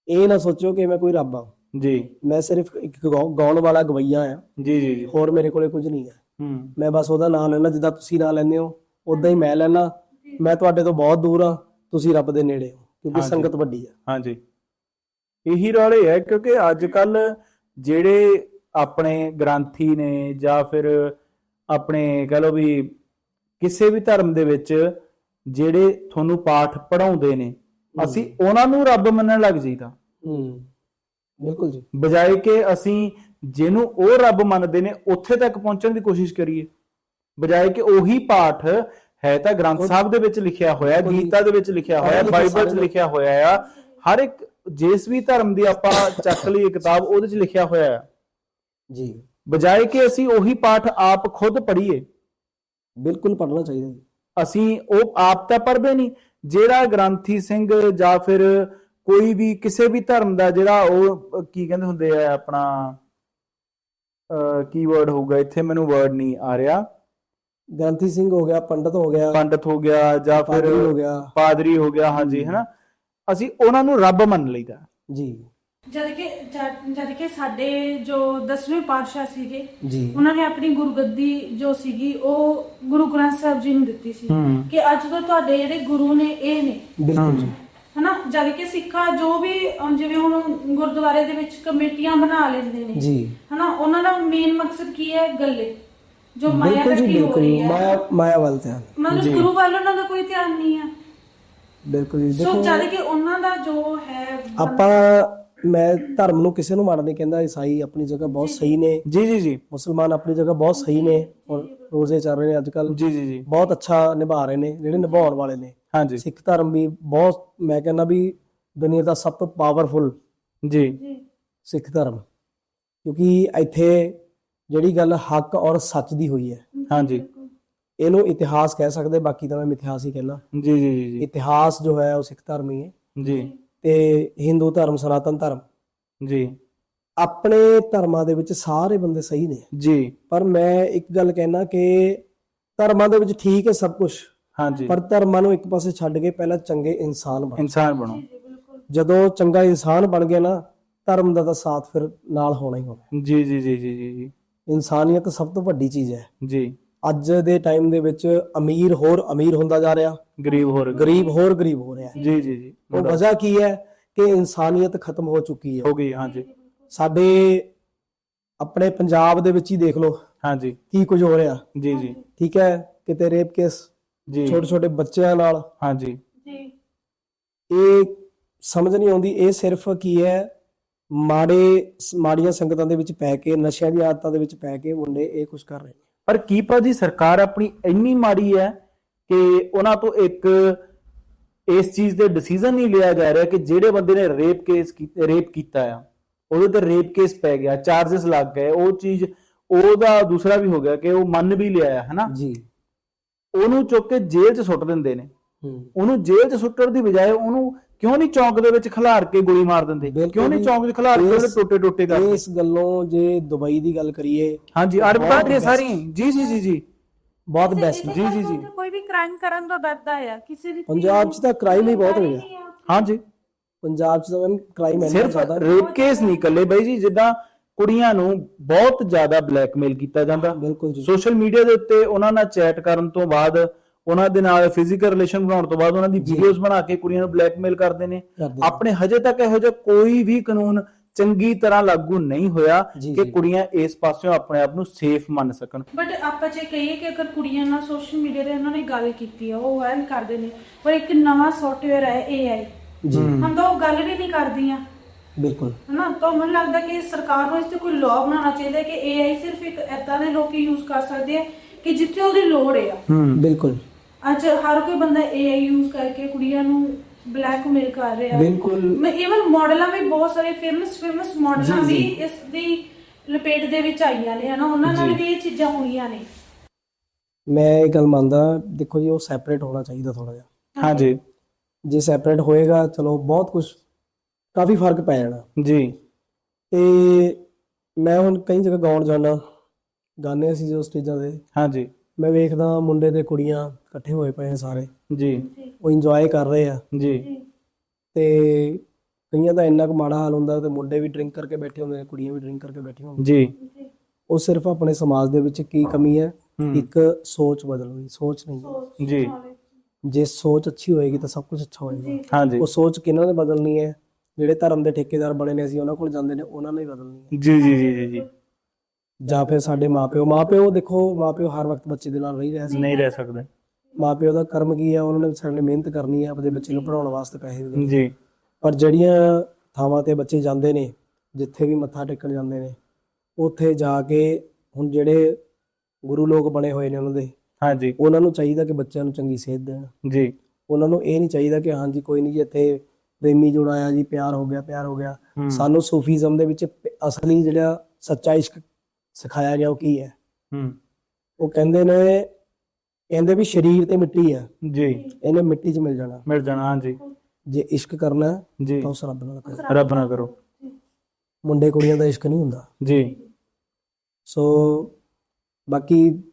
ਇਹ ਨਾ ਸੋਚੋ ਕਿ ਮੈਂ ਕੋਈ ਰੱਬ ਆ। ਜੀ। ਮੈਂ ਸਿਰਫ ਇੱਕ ਗਾਉ- ਗਾਉਣ ਵਾਲਾ ਗਵਈਆ ਆ। ਜੀ ਜੀ ਜੀ। ਹੋਰ ਮੇਰੇ ਕੋਲੇ ਕੁਝ ਨਹੀਂ ਹੈ ਹੂੰ। ਮੈਂ ਬਸ ਉਹਦਾ ਨਾਮ ਲੈਣਾ ਜਿੱਦਾਂ ਤੁਸੀਂ ਨਾਂ ਲੈਂਦੇ ਹੋ ਉਦਾਂ ਹੀ ਮੈਂ ਲੈਣਾ ਮੈਂ ਤੁਹਾਡੇ ਤੋਂ ਬਹੁਤ ਦੂਰ ਆ। ਤੁਸੀਂ ਰੱਬ ਦੇ ਨੇੜੇ ਹੋ। ਕਿਉਂਕਿ ਹਾਂਜੀ। ਸੰਗਤ ਵੱਡੀ ਆ। ਹਾਂਜੀ। ਇਹੀ ਰੌਲੇ ਹੈ ਕਿਉਂਕਿ ਅੱਜ ਕੱਲ ਜਿਹੜੇ ਆਪਣੇ ਗ੍ਰੰਥੀ ਨੇ ਜਾਂ ਫਿਰ ਆਪਣੇ ਕਹ ਲਓ ਵੀ ਕਿਸੇ ਵੀ ਧਰਮ ਦੇ ਵਿੱਚ ਜਿਹੜੇ ਤੁਹਾਨੂੰ ਪਾਠ ਪੜਾਉਂਦੇ ਨੇ ਅਸੀਂ ਉਹਨਾਂ ਨੂੰ ਰੱਬ ਮੰਨਣ ਲੱਗ ਜਾਈਦਾ। ਹੂੰ ਬਿਲਕੁਲ ਜੀ। ਬਜਾਏ ਕਿ ਅਸੀਂ ਜਿਹਨੂੰ ਉਹ ਰੱਬ ਮੰਨਦੇ ਨੇ ਉੱਥੇ ਤੱਕ ਪਹੁੰਚਣ ਦੀ ਕੋਸ਼ਿਸ਼ ਕਰੀਏ। ਬਜਾਏ ਕਿ ਉਹੀ ਪਾਠ ਹੈ ਤਾਂ ਗ੍ਰੰਥ ਸਾਹਿਬ ਦੇ ਵਿੱਚ ਲਿਖਿਆ ਹੋਇਆ ਗੀਤਾ ਦੇ ਵਿੱਚ ਲਿਖਿਆ ਹੋਇਆ ਬਾਈਬਲ 'ਚ ਲਿਖਿਆ ਹੋਇਆ ਆ ਹਰ ਇੱਕ ਜਿਸ ਵੀ ਧਰਮ ਦੀ ਆਪਾਂ ਚੱਕ ਲਈਏ ਕਿਤਾਬ ਉਹਦੇ 'ਚ ਲਿਖਿਆ ਹੋਇਆ ਆ ਜੀ। ਬਜਾਏ ਕਿ ਅਸੀਂ ਉਹੀ ਪਾਠ ਆਪ ਖੁਦ ਪੜ੍ਹੀਏ। ਬਿਲਕੁਲ ਪੜਨਾ ਚਾਹੀਦਾ ਜੀ। ਅਸੀਂ ਉਹ ਆਪ ਤਾਂ ਪੜ੍ਹਦੇ ਨਹੀਂ ਜਿਹੜਾ ਗ੍ਰੰਥੀ ਸਿੰਘ ਜਾਂ ਫਿਰ ਕੋਈ ਵੀ ਕਿਸੇ ਵੀ ਧਰਮ ਦਾ ਜਿਹੜਾ ਉਹ ਕੀ ਕਹਿੰਦੇ ਹੁੰਦੇ ਆ ਆਪਣਾ ਕੀਵਰਡ ਹੋਊਗਾ ਇੱਥੇ ਮੈਨੂੰ ਵਰਡ ਨਹੀਂ ਆ ਰਿਹਾ। ਗ੍ਰੰਥੀ ਸਿੰਘ ਹੋ ਗਿਆ ਪੰਡਤ ਹੋ ਗਿਆ ਪੰਡਤ ਹੋ ਗਿਆ ਜਾਂ ਫਿਰ ਪਾਦਰੀ ਹੋ ਗਿਆ। ਪਾਦਰੀ ਹੋ ਗਿਆ ਹਾਂਜੀ ਹੈਨਾ? ਅਸੀਂ ਉਹਨਾਂ ਨੂੰ ਰੱਬ ਮੰਨ ਲਈਦਾ। ਜੀ। ਜਦ ਕਿ ਜਦ ਜਦ ਕਿ ਸਾਡੇ ਜੋ 10ਵੇਂ ਪਾਤਸ਼ਾਹ ਸੀਗੇ ਜੀ। ਉਹਨਾਂ ਨੇ ਆਪਣੀ ਗੁਰਗੱਦੀ ਜੋ ਸੀਗੀ ਉਹ ਗੁਰੂ ਗ੍ਰੰਥ ਸਾਹਿਬ ਜੀ ਨੂੰ ਦਿੱਤੀ ਸੀ ਹੂੰ। ਕਿ ਅੱਜ ਤੋਂ ਤੁਹਾਡੇ ਜਿਹੜੇ ਗੁਰੂ ਨੇ ਇਹ ਨੇ। ਬਿਲਕੁਲ ਜੀ। ਹਨਾ? ਜਦ ਕਿ ਸਿੱਖਾਂ ਜੋ ਵੀ ਅਮ, ਜਿਵੇਂ ਹੁਣ ਗੁਰਦੁਆਰੇ ਦੇ ਵਿੱਚ ਕਮੇਟੀਆਂ ਬਣਾ ਲੈਂਦੇ ਨੇ ਜੀ। ਹਨਾ? ਉਹਨਾਂ ਦਾ ਮੇਨ ਮਕਸਦ ਕੀ ਹੈ? ਗੱਲੇ। ਜੋ ਮਾਇਆ ਬਿਲਕੁਲ ਜੀ ਇਕੱਠੀ ਹੋ ਬਿਲਕੁਲ ਰਹੀ ਹੈ। ਮਾਇਆ ਮਾਇਆ ਵੱਲ ਧਿਆਨ। ਮਤਲਬ ਗੁਰੂ ਵੱਲ ਉਹਨਾਂ ਦਾ ਕੋਈ ਧਿਆਨ ਨਹੀਂ ਹੈ। ਬਿਲਕੁਲ ਜੀ ਸੋ ਦੇਖੋ ਜਦ ਕਿ ਉਹਨਾਂ ਦਾ ਜੋ ਹੈ ਆਪਾਂ ਮੈਂ ਧਰਮ ਨੂੰ ਕਿਸੇ ਨੂੰ ਮਾੜਾ ਨਹੀਂ ਕਹਿੰਦਾ ਈਸਾਈ ਆਪਣੀ ਜਗ੍ਹਾ ਬਹੁਤ ਸਹੀ ਨੇ। ਜੀ ਜੀ ਜੀ। ਮੁਸਲਮਾਨ ਆਪਣੀ ਜਗ੍ਹਾ ਬਹੁਤ ਸਹੀ ਨੇ। ਔਰ ਰੋਜ਼ੇ ਚੱਲ ਰਹੇ ਨੇ ਅੱਜ ਕੱਲ ਜੀ ਜੀ ਜੀ। ਬਹੁਤ ਅੱਛਾ ਨਿਭਾ ਰਹੇ ਨੇ ਜਿਹੜੇ ਨਿਭਾਉਣ ਵਾਲੇ ਨੇ। ਹਾਂਜੀ ਸਿੱਖ ਧਰਮ ਵੀ ਬਹੁਤ ਮੈਂ ਕਹਿੰਦਾ ਵੀ ਦੁਨੀਆ ਦਾ ਸਭ ਤੋਂ ਪਾਵਰਫੁਲ ਜੀ। ਜੀ। ਸਿੱਖ ਧਰਮ। ਕਿਉਂਕਿ ਇੱਥੇ ਜਿਹੜੀ ਗੱਲ ਹੱਕ ਔਰ ਸੱਚ ਦੀ ਹੋਈ ਹੈ। ਹਾਂਜੀ। ਇਹਨੂੰ ਇਤਿਹਾਸ ਕਹਿ ਸਕਦੇ ਬਾਕੀ ਤਾਂ ਮੈਂ ਮਿਥਿਹਾਸ ਹੀ ਕਹਿਣਾ। ਜੀ ਜੀ ਜੀ ਇਤਿਹਾਸ ਜੋ ਹੈ ਉਹ ਸਿੱਖ ਧਰਮ ਹੀ ਹੈ। ਜੀ। ਤੇ ਹਿੰਦੂ ਧਰਮ ਸਨਾਤਨ ਧਰਮ। ਜੀ। ਆਪਣੇ ਧਰਮਾਂ ਦੇ ਵਿੱਚ ਸਾਰੇ ਬੰਦੇ ਸਹੀ ਨੇ। ਜੀ। ਪਰ ਮੈਂ ਇੱਕ ਗੱਲ ਕਹਿਣਾ ਕਿ ਧਰਮਾਂ ਦੇ ਵਿੱਚ ਠੀਕ ਹੈ ਸਭ ਕੁਝ ਹਾਂਜੀ। ਪਰ ਧਰਮਾਂ ਨੂੰ ਇੱਕ ਪਾਸੇ ਛੱਡ ਕੇ ਪਹਿਲਾਂ ਚੰਗੇ ਇਨਸਾਨ ਬਣੋ। ਇਨਸਾਨ ਬਣੋ। ਜਦੋਂ ਚੰਗਾ ਇਨਸਾਨ ਬਣ ਗਿਆ ਨਾ ਧਰਮ ਦਾ ਤਾਂ ਸਾਥ ਫਿਰ ਨਾਲ ਹੋਣਾ ਹੀ ਹੋਣਾ। ਜੀ ਜੀ ਜੀ ਜੀ ਜੀ। ਇਨਸਾਨੀਅਤ ਸਭ ਤੋਂ ਵੱਡੀ ਚੀਜ਼ ਹੈ। ਜੀ। ਅੱਜ ਦੇ ਟਾਈਮ ਦੇ ਵਿੱਚ ਅਮੀਰ ਹੋਰ ਅਮੀਰ ਹੁੰਦਾ ਜਾ ਰਿਹਾ। ਗਰੀਬ ਹੋਰ। ਗਰੀਬ ਹੋਰ ਗਰੀਬ ਹੋ ਰਿਹਾ ਜੀ ਜੀ ਜੀ। ਉਹ ਵਜ੍ਹਾ ਕੀ ਹੈ ਕਿ ਇਨਸਾਨੀਅਤ ਖਤਮ ਹੋ ਚੁੱਕੀ ਹੈ। ਹੋ ਗਈ ਹਾਂਜੀ। ਸਾਡੇ ਆਪਣੇ ਪੰਜਾਬ ਦੇ ਵਿੱਚ ਹੀ ਦੇਖ ਲਓ। ਹਾਂਜੀ। ਕੀ ਕੁਝ ਹੋ ਰਿਹਾ। ਜੀ ਜੀ। ਠੀਕ ਹੈ? ਕਿਤੇ ਰੇਪ ਕੇਸ ਜੀ। ਛੋਟੇ ਛੋਟੇ ਬੱਚਿਆਂ ਨਾਲ। ਹਾਂਜੀ। ਜੀ। ਇਹ ਸਮਝ ਨਹੀਂ ਆਉਂਦੀ। ਇਹ ਸਿਰਫ ਕੀ ਹੈ ਮਾੜੇ ਮਾੜੀਆਂ ਸੰਗਤਾਂ ਦੇ ਵਿੱਚ ਪੈ ਕੇ ਨਸ਼ਿਆਂ ਦੀ ਆਦਤਾਂ ਦੇ ਵਿੱਚ ਪੈ ਕੇ ਮੁੰਡੇ ਇਹ ਕੁਝ ਕਰ ਰਹੇ ਨੇ। ਪਰ ਕੀ ਭਾਜੀ ਸਰਕਾਰ ਆਪਣੀ ਇੰਨੀ ਮਾੜੀ ਹੈ ਕਿ ਉਹਨਾਂ ਤੋਂ ਇੱਕ ਇਸ ਚੀਜ਼ ਦੇ ਡਿਸੀਜਨ ਨਹੀਂ ਲਿਆ ਜਾ ਰਿਹਾ ਕਿ ਜਿਹੜੇ ਬੰਦੇ ਨੇ ਰੇਪ ਕੇਸ ਰੇਪ ਕੀਤਾ ਆ ਉਹਦੇ ਤੇ ਰੇਪ ਕੇਸ ਪੈ ਗਿਆ ਚਾਰजेस ਲੱਗ ਗਏ ਉਹ ਚੀਜ਼ ਉਹਦਾ ਦੂਸਰਾ ਵੀ ਹੋ ਗਿਆ ਕਿ ਉਹ ਮੰਨ ਵੀ ਲਿਆ ਹੈ ਹਨਾ? ਜੀ। ਉਹਨੂੰ ਚੁੱਕ ਕੇ ਜੇਲ੍ਹ 'ਚ ਸੁੱਟ ਦਿੰਦੇ ਨੇ। ਉਹਨੂੰ ਜੇਲ੍ਹ 'ਚ ਸੁੱਟਣ ਦੀ ਬਜਾਏ ਉਹਨੂੰ ਕਿਉਂ ਨਹੀਂ ਚੌਂਕ ਦੇ ਵਿੱਚ ਖਿਲਾਰ ਕੇ ਗੋਲੀ ਮਾਰ ਦਿੰਦੇ? ਕਿਉਂ ਨਹੀਂ ਜੀ। ਚੌਂਕ 'ਚ ਖਿਲਾਰ ਕੇ ਉਹਦੇ ਟੋਟੇ ਟੋਟੇ ਕਰਦੇ ਇਸ ਗੱਲੋਂ ਜੇ ਦੁਬਈ ਦੀ ਗੱਲ ਕਰੀਏ ਹਾਂਜੀ ਅਰਬ best। ਸਾਰੀ ਜੀ ਜੀ ਜੀ ਜੀ। ਬਹੁਤ ਬੈਸਟ ਜੀ, ਜੀ, ਜੀ। ਕੋਈ ਵੀ ਕ੍ਰਾਈਮ ਕਰਨ ਤੋਂ ਡਰਦਾ ਆ ਕਿਸੇ ਦੀ ਪੰਜਾਬ 'ਚ ਤਾਂ crime ਹੀ ਬਹੁਤ ਹੋ ਗਿਆ। ਹਾਂਜੀ। ਪੰਜਾਬ 'ਚ ਤਾਂ ਕ੍ਰਾਈਮ ਸਿਰਫ ਜ਼ਿਆਦਾ। ਰੇਪ ਕੇਸ ਨਹੀਂ ਕੱਲੇ ਬਾਈ ਜੀ ਜਿੱਦਾਂ ਕੁੜੀਆਂ ਨੂੰ ਬਹੁਤ ਜ਼ਿਆਦਾ ਬਲੈਕਮੇਲ ਕੀਤਾ ਜਾਂਦਾ। ਬਿਲਕੁਲ ਜੀ। ਸੋਸ਼ਲ ਮੀਡੀਆ ਦੇ ਉੱਤੇ ਉਹਨਾਂ ਨਾਲ ਚੈਟ ਕਰਨ ਤੋਂ ਬਾਅਦ ਉਹਨਾਂ ਦੇ ਨਾਲ ਫਿਜ਼ੀਕਲ ਰਿਲੇਸ਼ਨ ਬਣਾਉਣ ਤੋਂ ਬਾਅਦ ਉਹਨਾਂ ਦੀ ਵੀਡੀਓਜ਼ ਬਣਾ ਕੇ ਕੁੜੀਆਂ ਨੂੰ ਬਲੈਕਮੇਲ ਕਰਦੇ ਨੇ। ਆਪਣੇ ਹਜੇ ਤੱਕ ਇਹੋ ਜਿਹਾ ਕੋਈ ਵੀ ਕਾਨੂੰਨ ਚੰਗੀ ਤਰ੍ਹਾਂ ਲਾਗੂ ਨਹੀਂ ਹੋਇਆ ਕਿ। ਕੁੜੀਆਂ ਇਸ ਪਾਸਿਓਂ ਆਪਣੇ ਆਪ ਨੂੰ ਸੇਫ ਮੰਨ ਸਕਣ। ਬਟ ਆਪਾਂ ਜੇ ਕਹੀਏ ਕਿ ਅਗਰ ਕੁੜੀਆਂ ਨਾਲ ਸੋਸ਼ਲ ਮੀਡੀਆ ਤੇ ਉਹਨਾਂ ਨੇ ਗੱਲ ਕੀਤੀ ਆ ਉਹ ਵਾਇਰਲ ਕਰਦੇ ਨੇ ਪਰ ਇੱਕ ਨਵਾਂ ਸੌਫਟਵੇਅਰ ਹੈ AI ਜੀ। ਹਮ ਤਾਂ ਉਹ ਗੱਲ ਵੀ ਨਹੀਂ ਕਰਦੀਆਂ। ਬਿਲਕੁਲ। ਹਨਾ ਤਾਂ ਮੈਨੂੰ ਲੱਗਦਾ ਕਿ ਸਰਕਾਰ ਨੂੰ ਇਸ ਤੇ ਕੋਈ ਲਾਅ ਬਣਾਉਣਾ ਚਾਹੀਦਾ ਹੈ ਕਿ AI ਸਿਰਫ ਇੱਕ ਏਦਾਂ ਦੇ ਲੋਕ ਹੀ ਯੂਜ਼ ਕਰ ਸਕਦੇ ਆ ਕਿ ਜਿੱਥੇ ਉਹਦੀ ਲੋੜ ਆ। ਹੂੰ ਬਿਲਕੁਲ। ਅੱਜ ਹਰ ਕੋਈ ਬੰਦਾ AI ਯੂਜ਼ ਕਰਕੇ ਕੁੜੀਆਂ ਨੂੰ ਬਲੈਕਮੇਲ ਕਰ ਰਿਹਾ। ਬਿਲਕੁਲ। ਮੈਂ ਇਵਨ ਮਾਡਲਾਂ ਵੀ ਬਹੁਤ ਸਾਰੇ ਫੇਮਸ ਫੇਮਸ ਮਾਡਲਾਂ ਜੀ, ਵੀ ਜੀ। ਇਸ ਦੀ ਲਪੇਟ ਦੇ ਵਿੱਚ ਆਈਆਂ ਨੇ ਹਨਾ? ਉਹਨਾਂ ਨਾਲ ਵੀ ਇਹ ਚੀਜ਼ਾਂ ਹੋਈਆਂ ਨੇ। ਮੈਂ ਇਹ ਗੱਲ ਮੰਨਦਾ ਦੇਖੋ ਜੀ ਉਹ ਸੈਪਰੇਟ ਹੋਣਾ ਚਾਹੀਦਾ ਥੋੜਾ ਜਿਹਾ। ਹਾਂਜੀ। ਜੇ ਸੈਪਰੇਟ ਹੋਏਗਾ ਚਲੋ ਬਹੁਤ ਕੁਝ ਕਾਫੀ ਫ਼ਰਕ ਪੈ ਜਾਣਾ। ਜੀ। ਤੇ ਮੈਂ ਹੁਣ ਕਈ ਜਗ੍ਹਾ ਗਾਉਣ ਜਾਣਾ ਗਾਣੇ ਅਸੀਂ ਜੋ ਸਟੇਜਾਂ ਦੇ ਹਾਂਜੀ। ਮੈਂ ਵੇਖਦਾ ਮੁੰਡੇ ਤੇ ਕੁੜੀਆਂ ਇਕੱਠੇ ਹੋਏ ਪਏ ਆ ਸਾਰੇ। ਜੀ। ਉਹ ਇੰਜੋਏ ਕਰ ਰਹੇ ਆ। ਜੀ। ਤੇ ਕਈਆਂ ਦਾ ਇੰਨਾ ਕੁ ਮਾੜਾ ਹਾਲ ਹੁੰਦਾ ਤੇ ਮੁੰਡੇ ਵੀ ਡਰਿੰਕ ਕਰਕੇ ਬੈਠੇ ਹੁੰਦੇ ਨੇ ਕੁੜੀਆਂ ਵੀ ਡਰਿੰਕ ਕਰਕੇ ਬੈਠੀਆਂ ਹੁੰਦੀਆਂ। ਜੀ। ਉਹ ਸਿਰਫ ਆਪਣੇ ਸਮਾਜ ਦੇ ਵਿੱਚ ਕੀ ਕਮੀ ਹੈ। ਇੱਕ ਸੋਚ ਬਦਲਣ ਦੀ ਸੋਚ ਨਹੀਂ ਹੈ। ਜੀ। ਜੇ ਸੋਚ ਅੱਛੀ ਹੋਏਗੀ ਤਾਂ ਸਭ ਕੁਝ ਅੱਛਾ ਹੋਏਗਾ। ਜੀ। ਹਾਂਜੀ ਉਹ ਸੋਚ ਕਿਹਨਾਂ ਨੇ ਬਦਲਣੀ ਹੈ? ਜਿਹੜੇ ਧਰਮ ਦੇ ਠੇਕੇਦਾਰ ਬਣੇ ਨੇ ਅਸੀਂ ਉਹਨਾਂ ਕੋਲ ਜਾਂਦੇ ਨੇ ਉਹਨਾਂ ਨੇ ਹੀ ਬਦਲਣੀ ਹੈ। ਜੀ ਜੀ ਜੀ ਜੀ ਜੀ। ਜਾਂ ਫਿਰ ਸਾਡੇ ਮਾਪਿਓ ਮਾਪਿਓ ਦੇਖੋ ਮਾਪਿਓ ਹਰ ਵਕਤ ਬੱਚੇ ਦੇ ਨਾਲ ਨਹੀਂ ਰਹਿ ਸਕਦੇ। ਨਹੀਂ ਰਹਿ ਸਕਦੇ। ਮਾਪਿਓ ਦਾ ਕਰਮ ਕੀ ਹੈ ਉਹਨਾਂ ਨੇ ਸਾਡੇ ਮਿਹਨਤ ਕਰਨੀ ਹੈ ਆਪਣੇ ਬੱਚੇ ਨੂੰ ਪੜਾਉਣ ਵਾਸਤੇ ਪੈਸੇ ਦੇਣੇ ਜੀ। ਪਰ ਜਿਹੜੀਆਂ ਥਾਵਾਂ ਤੇ ਬੱਚੇ ਜਾਂਦੇ ਨੇ ਜਿੱਥੇ ਵੀ ਮੱਥਾ ਟੇਕਣ ਜਾਂਦੇ ਨੇ ਉੱਥੇ ਜਾ ਕੇ ਹੁਣ ਜਿਹੜੇ ਗੁਰੂ ਲੋਕ ਬਣੇ ਹੋਏ ਨੇ ਉਹਨਾਂ ਦੇ ਹਾਂਜੀ। ਉਹਨਾਂ ਨੂੰ ਚਾਹੀਦਾ ਕਿ ਬੱਚਿਆਂ ਨੂੰ ਚੰਗੀ ਸੇਧ ਦੇਣ। ਜੀ। ਉਹਨਾਂ ਨੂੰ ਇਹ ਨਹੀਂ ਚਾਹੀਦਾ ਕਿ ਹਾਂਜੀ ਕੋਈ ਨਹੀਂ ਜੀ ਇੱਥੇ ਪ੍ਰੇਮੀ ਜੋੜਾ ਆਇਆ ਜੀ ਪਿਆਰ ਹੋ ਗਿਆ ਪਿਆਰ ਹੋ ਗਿਆ। ਸਾਨੂੰ ਸੂਫੀਜ਼ਮ ਦੇ ਵਿੱਚ ਅਸਲੀ ਜਿਹੜਾ ਸੱਚਾ ਇਸ਼ਕ ਸਿਖਾਇਆ ਗਿਆ ਉਹ ਕੀ ਹੈ। ਹੂੰ। ਉਹ ਕਹਿੰਦੇ ਨੇ ਕਹਿੰਦੇ ਵੀ ਸਰੀਰ ਤੇ ਮਿੱਟੀ ਹੈ। ਜੀ। ਇਹਨੇ ਮਿੱਟੀ 'ਚ ਮਿਲ ਜਾਣਾ। ਮਿਲ ਜਾਣਾ ਹਾਂਜੀ ਜੇ। ਇਸ਼ਕ ਕਰਨਾ ਜੀ। ਤਾਂ ਉਸ ਰੱਬ ਨਾਲ ਕਰੋ। ਰੱਬ ਨਾ ਕਰੋ। ਮੁੰਡੇ ਕੁੜੀਆਂ ਦਾ ਇਸ਼ਕ ਨਹੀਂ ਹੁੰਦਾ। ਜੀ। ਸੋ ਬਾਕੀ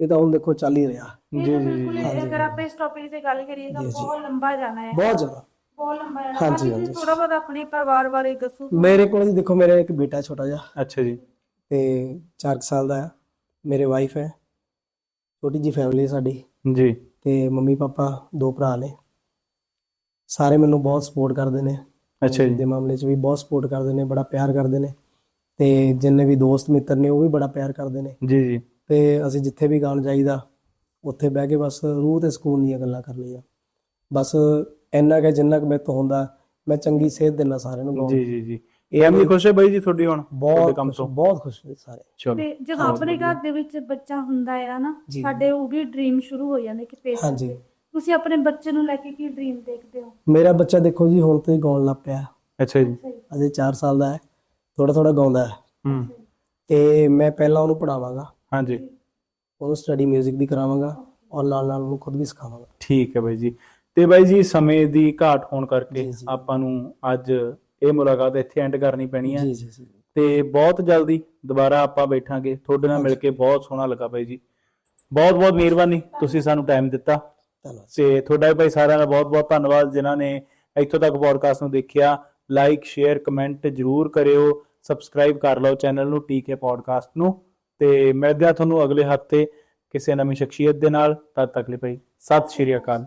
ਇਹ ਤਾਂ ਹੁਣ ਦੇਖੋ ਚੱਲ ਹੀ ਰਿਹਾ। ਜੀ, ਜੀ, ਬਿਲਕੁਲ ਜੀ, ਅਗਰ ਆਪਾਂ ਇਸ ਟੌਪਿਕ ਤੇ ਗੱਲ ਕਰੀਏ ਤਾਂ। ਬਹੁਤ ਲੰਬਾ ਜਾਣਾ ਹੈ। ਬਹੁਤ ਜ਼ਿਆਦਾ। ਬਹੁਤ ਲੰਬਾ ਜਾਣਾ। ਹਾਂਜੀ, ਹਾਂਜੀ। ਥੋੜਾ ਬਹੁਤ ਆਪਣੇ ਪਰਿਵਾਰ ਬਾਰੇ ਦੱਸੋ। ਮੇਰੇ ਕੋਲ ਜੀ ਦੇਖੋ ਮੇਰਾ ਇੱਕ ਬੇਟਾ ਛੋਟਾ ਜਿਹਾ। ਅੱਛਾ ਜੀ। ਤੇ 4 ਸਾਲ ਦਾ ਮੇਰੇ ਵਾਈਫ ਹੈ। ਛੋਟੀ ਜੀ ਫੈਮਿਲੀ ਸਾਡੀ। ਜੀ। ਤੇ ਮੰਮੀ ਪਾਪਾ ਦੋ ਭਰਾ ਨੇ। ਸਾਰੇ ਮੈਨੂੰ ਬਹੁਤ ਸਪੋਰਟ ਕਰਦੇ ਨੇ। ਅੱਛਾ ਜੀ। ਦੇ ਮਾਮਲੇ 'ਚ ਵੀ ਬਹੁਤ ਸਪੋਰਟ ਕਰਦੇ ਨੇ ਬੜਾ ਪਿਆਰ ਕਰਦੇ ਨੇ। ਤੇ ਜਿੰਨੇ ਵੀ ਦੋਸਤ ਮਿੱਤਰ ਨੇ ਉਹ ਵੀ ਬੜਾ ਪਿਆਰ ਕਰਦੇ ਨੇ। ਜੀ ਜੀ। ਤੇ ਅਸੀਂ ਜਿੱਥੇ ਵੀ ਗਾਣ ਜਾਈਦਾ ਉੱਥੇ ਬਹਿ ਕੇ ਬਸ ਰੂਹ ਤੇ ਸਕੂਨ ਦੀਆਂ ਗੱਲਾਂ ਕਰਨੀਆਂ ਬਸ ਇੰਨਾ ਕਿ ਜਿੰਨਾ ਕਿ ਮੇਰੇ ਤੋਂ ਹੁੰਦਾ ਮੈਂ ਚੰਗੀ ਸੇਧ ਦੇਣਾ ਸਾਰਿਆਂ ਨੂੰ ਗਾਉਣ ਜੀ ਜੀ ਜੀ। ਇਹ ਐਮੀ ਖੁਸ਼ ਹੈ ਬਾਈ ਜੀ ਤੁਹਾਡੀ ਹੁਣ ਤੁਹਾਡੇ ਬਹੁਤ ਕੰਮ ਤੋਂ? ਬਹੁਤ ਖੁਸ਼ ਨੇ ਸਾਰੇ। ਚਲੋ ਤੇ ਜਦੋਂ ਆਪਣੇ ਘਰ ਦੇ ਵਿੱਚ ਬੱਚਾ ਹੁੰਦਾ ਹੈ ਨਾ ਜੀ। ਸਾਡੇ ਉਹ ਵੀ ਡ੍ਰੀਮ ਸ਼ੁਰੂ ਹੋ ਜਾਂਦੇ ਕਿ ਪੇਸ਼ ਹਾਂਜੀ। ਤੁਸੀਂ ਆਪਣੇ ਬੱਚੇ ਨੂੰ ਲੈ ਕੇ ਕੀ ਡ੍ਰੀਮ ਦੇਖਦੇ ਹੋ? ਮੇਰਾ ਬੱਚਾ ਦੇਖੋ ਜੀ ਹੁਣ ਤੋਂ ਗਾਉਣ ਲੱਗ ਪਿਆ। ਅੱਛਾ ਜੀ। ਸਹੀ ਅਜੇ 4 ਸਾਲ ਦਾ ਹੈ ਥੋੜਾ ਥੋੜਾ ਗਾਉਂਦਾ ਹੈ। ਹੂੰ। ਤੇ ਮੈਂ ਪਹਿਲਾਂ ਉਹਨੂੰ ਪੜਾਵਾਂਗਾ ਹਾਂਜੀ। ਉਹਨੂੰ ਸਟੱਡੀ 뮤직 ਦੀ ਕਰਾਵਾਂਗਾ ਔਰ ਨਾਲ ਨਾਲ ਉਹਨੂੰ ਖੁਦ ਵੀ ਸਿਖਾਵਾਂਗਾ। ਠੀਕ ਹੈ ਬਾਈ ਜੀ। ਤੇ ਬਾਈ ਜੀ ਸਮੇਂ ਦੀ ਘਾਟ ਹੋਣ ਕਰਕੇ ਜੀ, ਜੀ। ਆਪਾਂ ਨੂੰ ਅੱਜ ਇਹ ਮੁਲਾਕਾਤ ਇੱਥੇ ਐਂਡ ਕਰਨੀ ਪੈਣੀ ਹੈ ਜੀ ਜੀ ਜੀ। ਤੇ ਬਹੁਤ ਜਲਦੀ ਦੁਬਾਰਾ ਆਪਾਂ ਬੈਠਾਂਗੇ। ਤੁਹਾਡੇ ਨਾਲ ਮਿਲ ਕੇ ਬਹੁਤ ਸੋਹਣਾ ਲੱਗਾ ਬਾਈ ਜੀ। ਬਹੁਤ ਬਹੁਤ ਮਿਹਰਬਾਨੀ ਤੁਸੀਂ ਸਾਨੂੰ ਟਾਈਮ ਦਿੱਤਾ। ਧੰਨਵਾਦ। ਤੇ ਤੁਹਾਡਾ ਵੀ ਭਾਈ ਸਾਰਿਆਂ ਦਾ ਬਹੁਤ ਬਹੁਤ ਧੰਨਵਾਦ ਜਿਨ੍ਹਾਂ ਨੇ ਇੱਥੋਂ ਤੱਕ ਪੋਡਕਾਸਟ ਨੂੰ ਦੇਖਿਆ। ਲਾਈਕ ਸ਼ੇਅਰ ਕਮੈਂਟ ਜਰੂਰ ਕਰਿਓ। ਸਬਸਕ੍ਰਾਈਬ ਕਰ ਲਓ ਚੈਨਲ ਨੂੰ ਟੀਕੇ ਪੋਡਕਾਸਟ ਨੂੰ। ਤੇ ਮਿਲਦੇ ਆ ਤੁਹਾਨੂੰ ਅਗਲੇ ਹਫ਼ਤੇ ਕਿਸੇ ਨਵੀਂ ਸ਼ਖਸੀਅਤ ਦੇ ਨਾਲ। ਤਦ ਤੱਕ ਲਈ ਭਾਈ ਸਤਿ ਸ਼੍ਰੀ ਅਕਾਲ।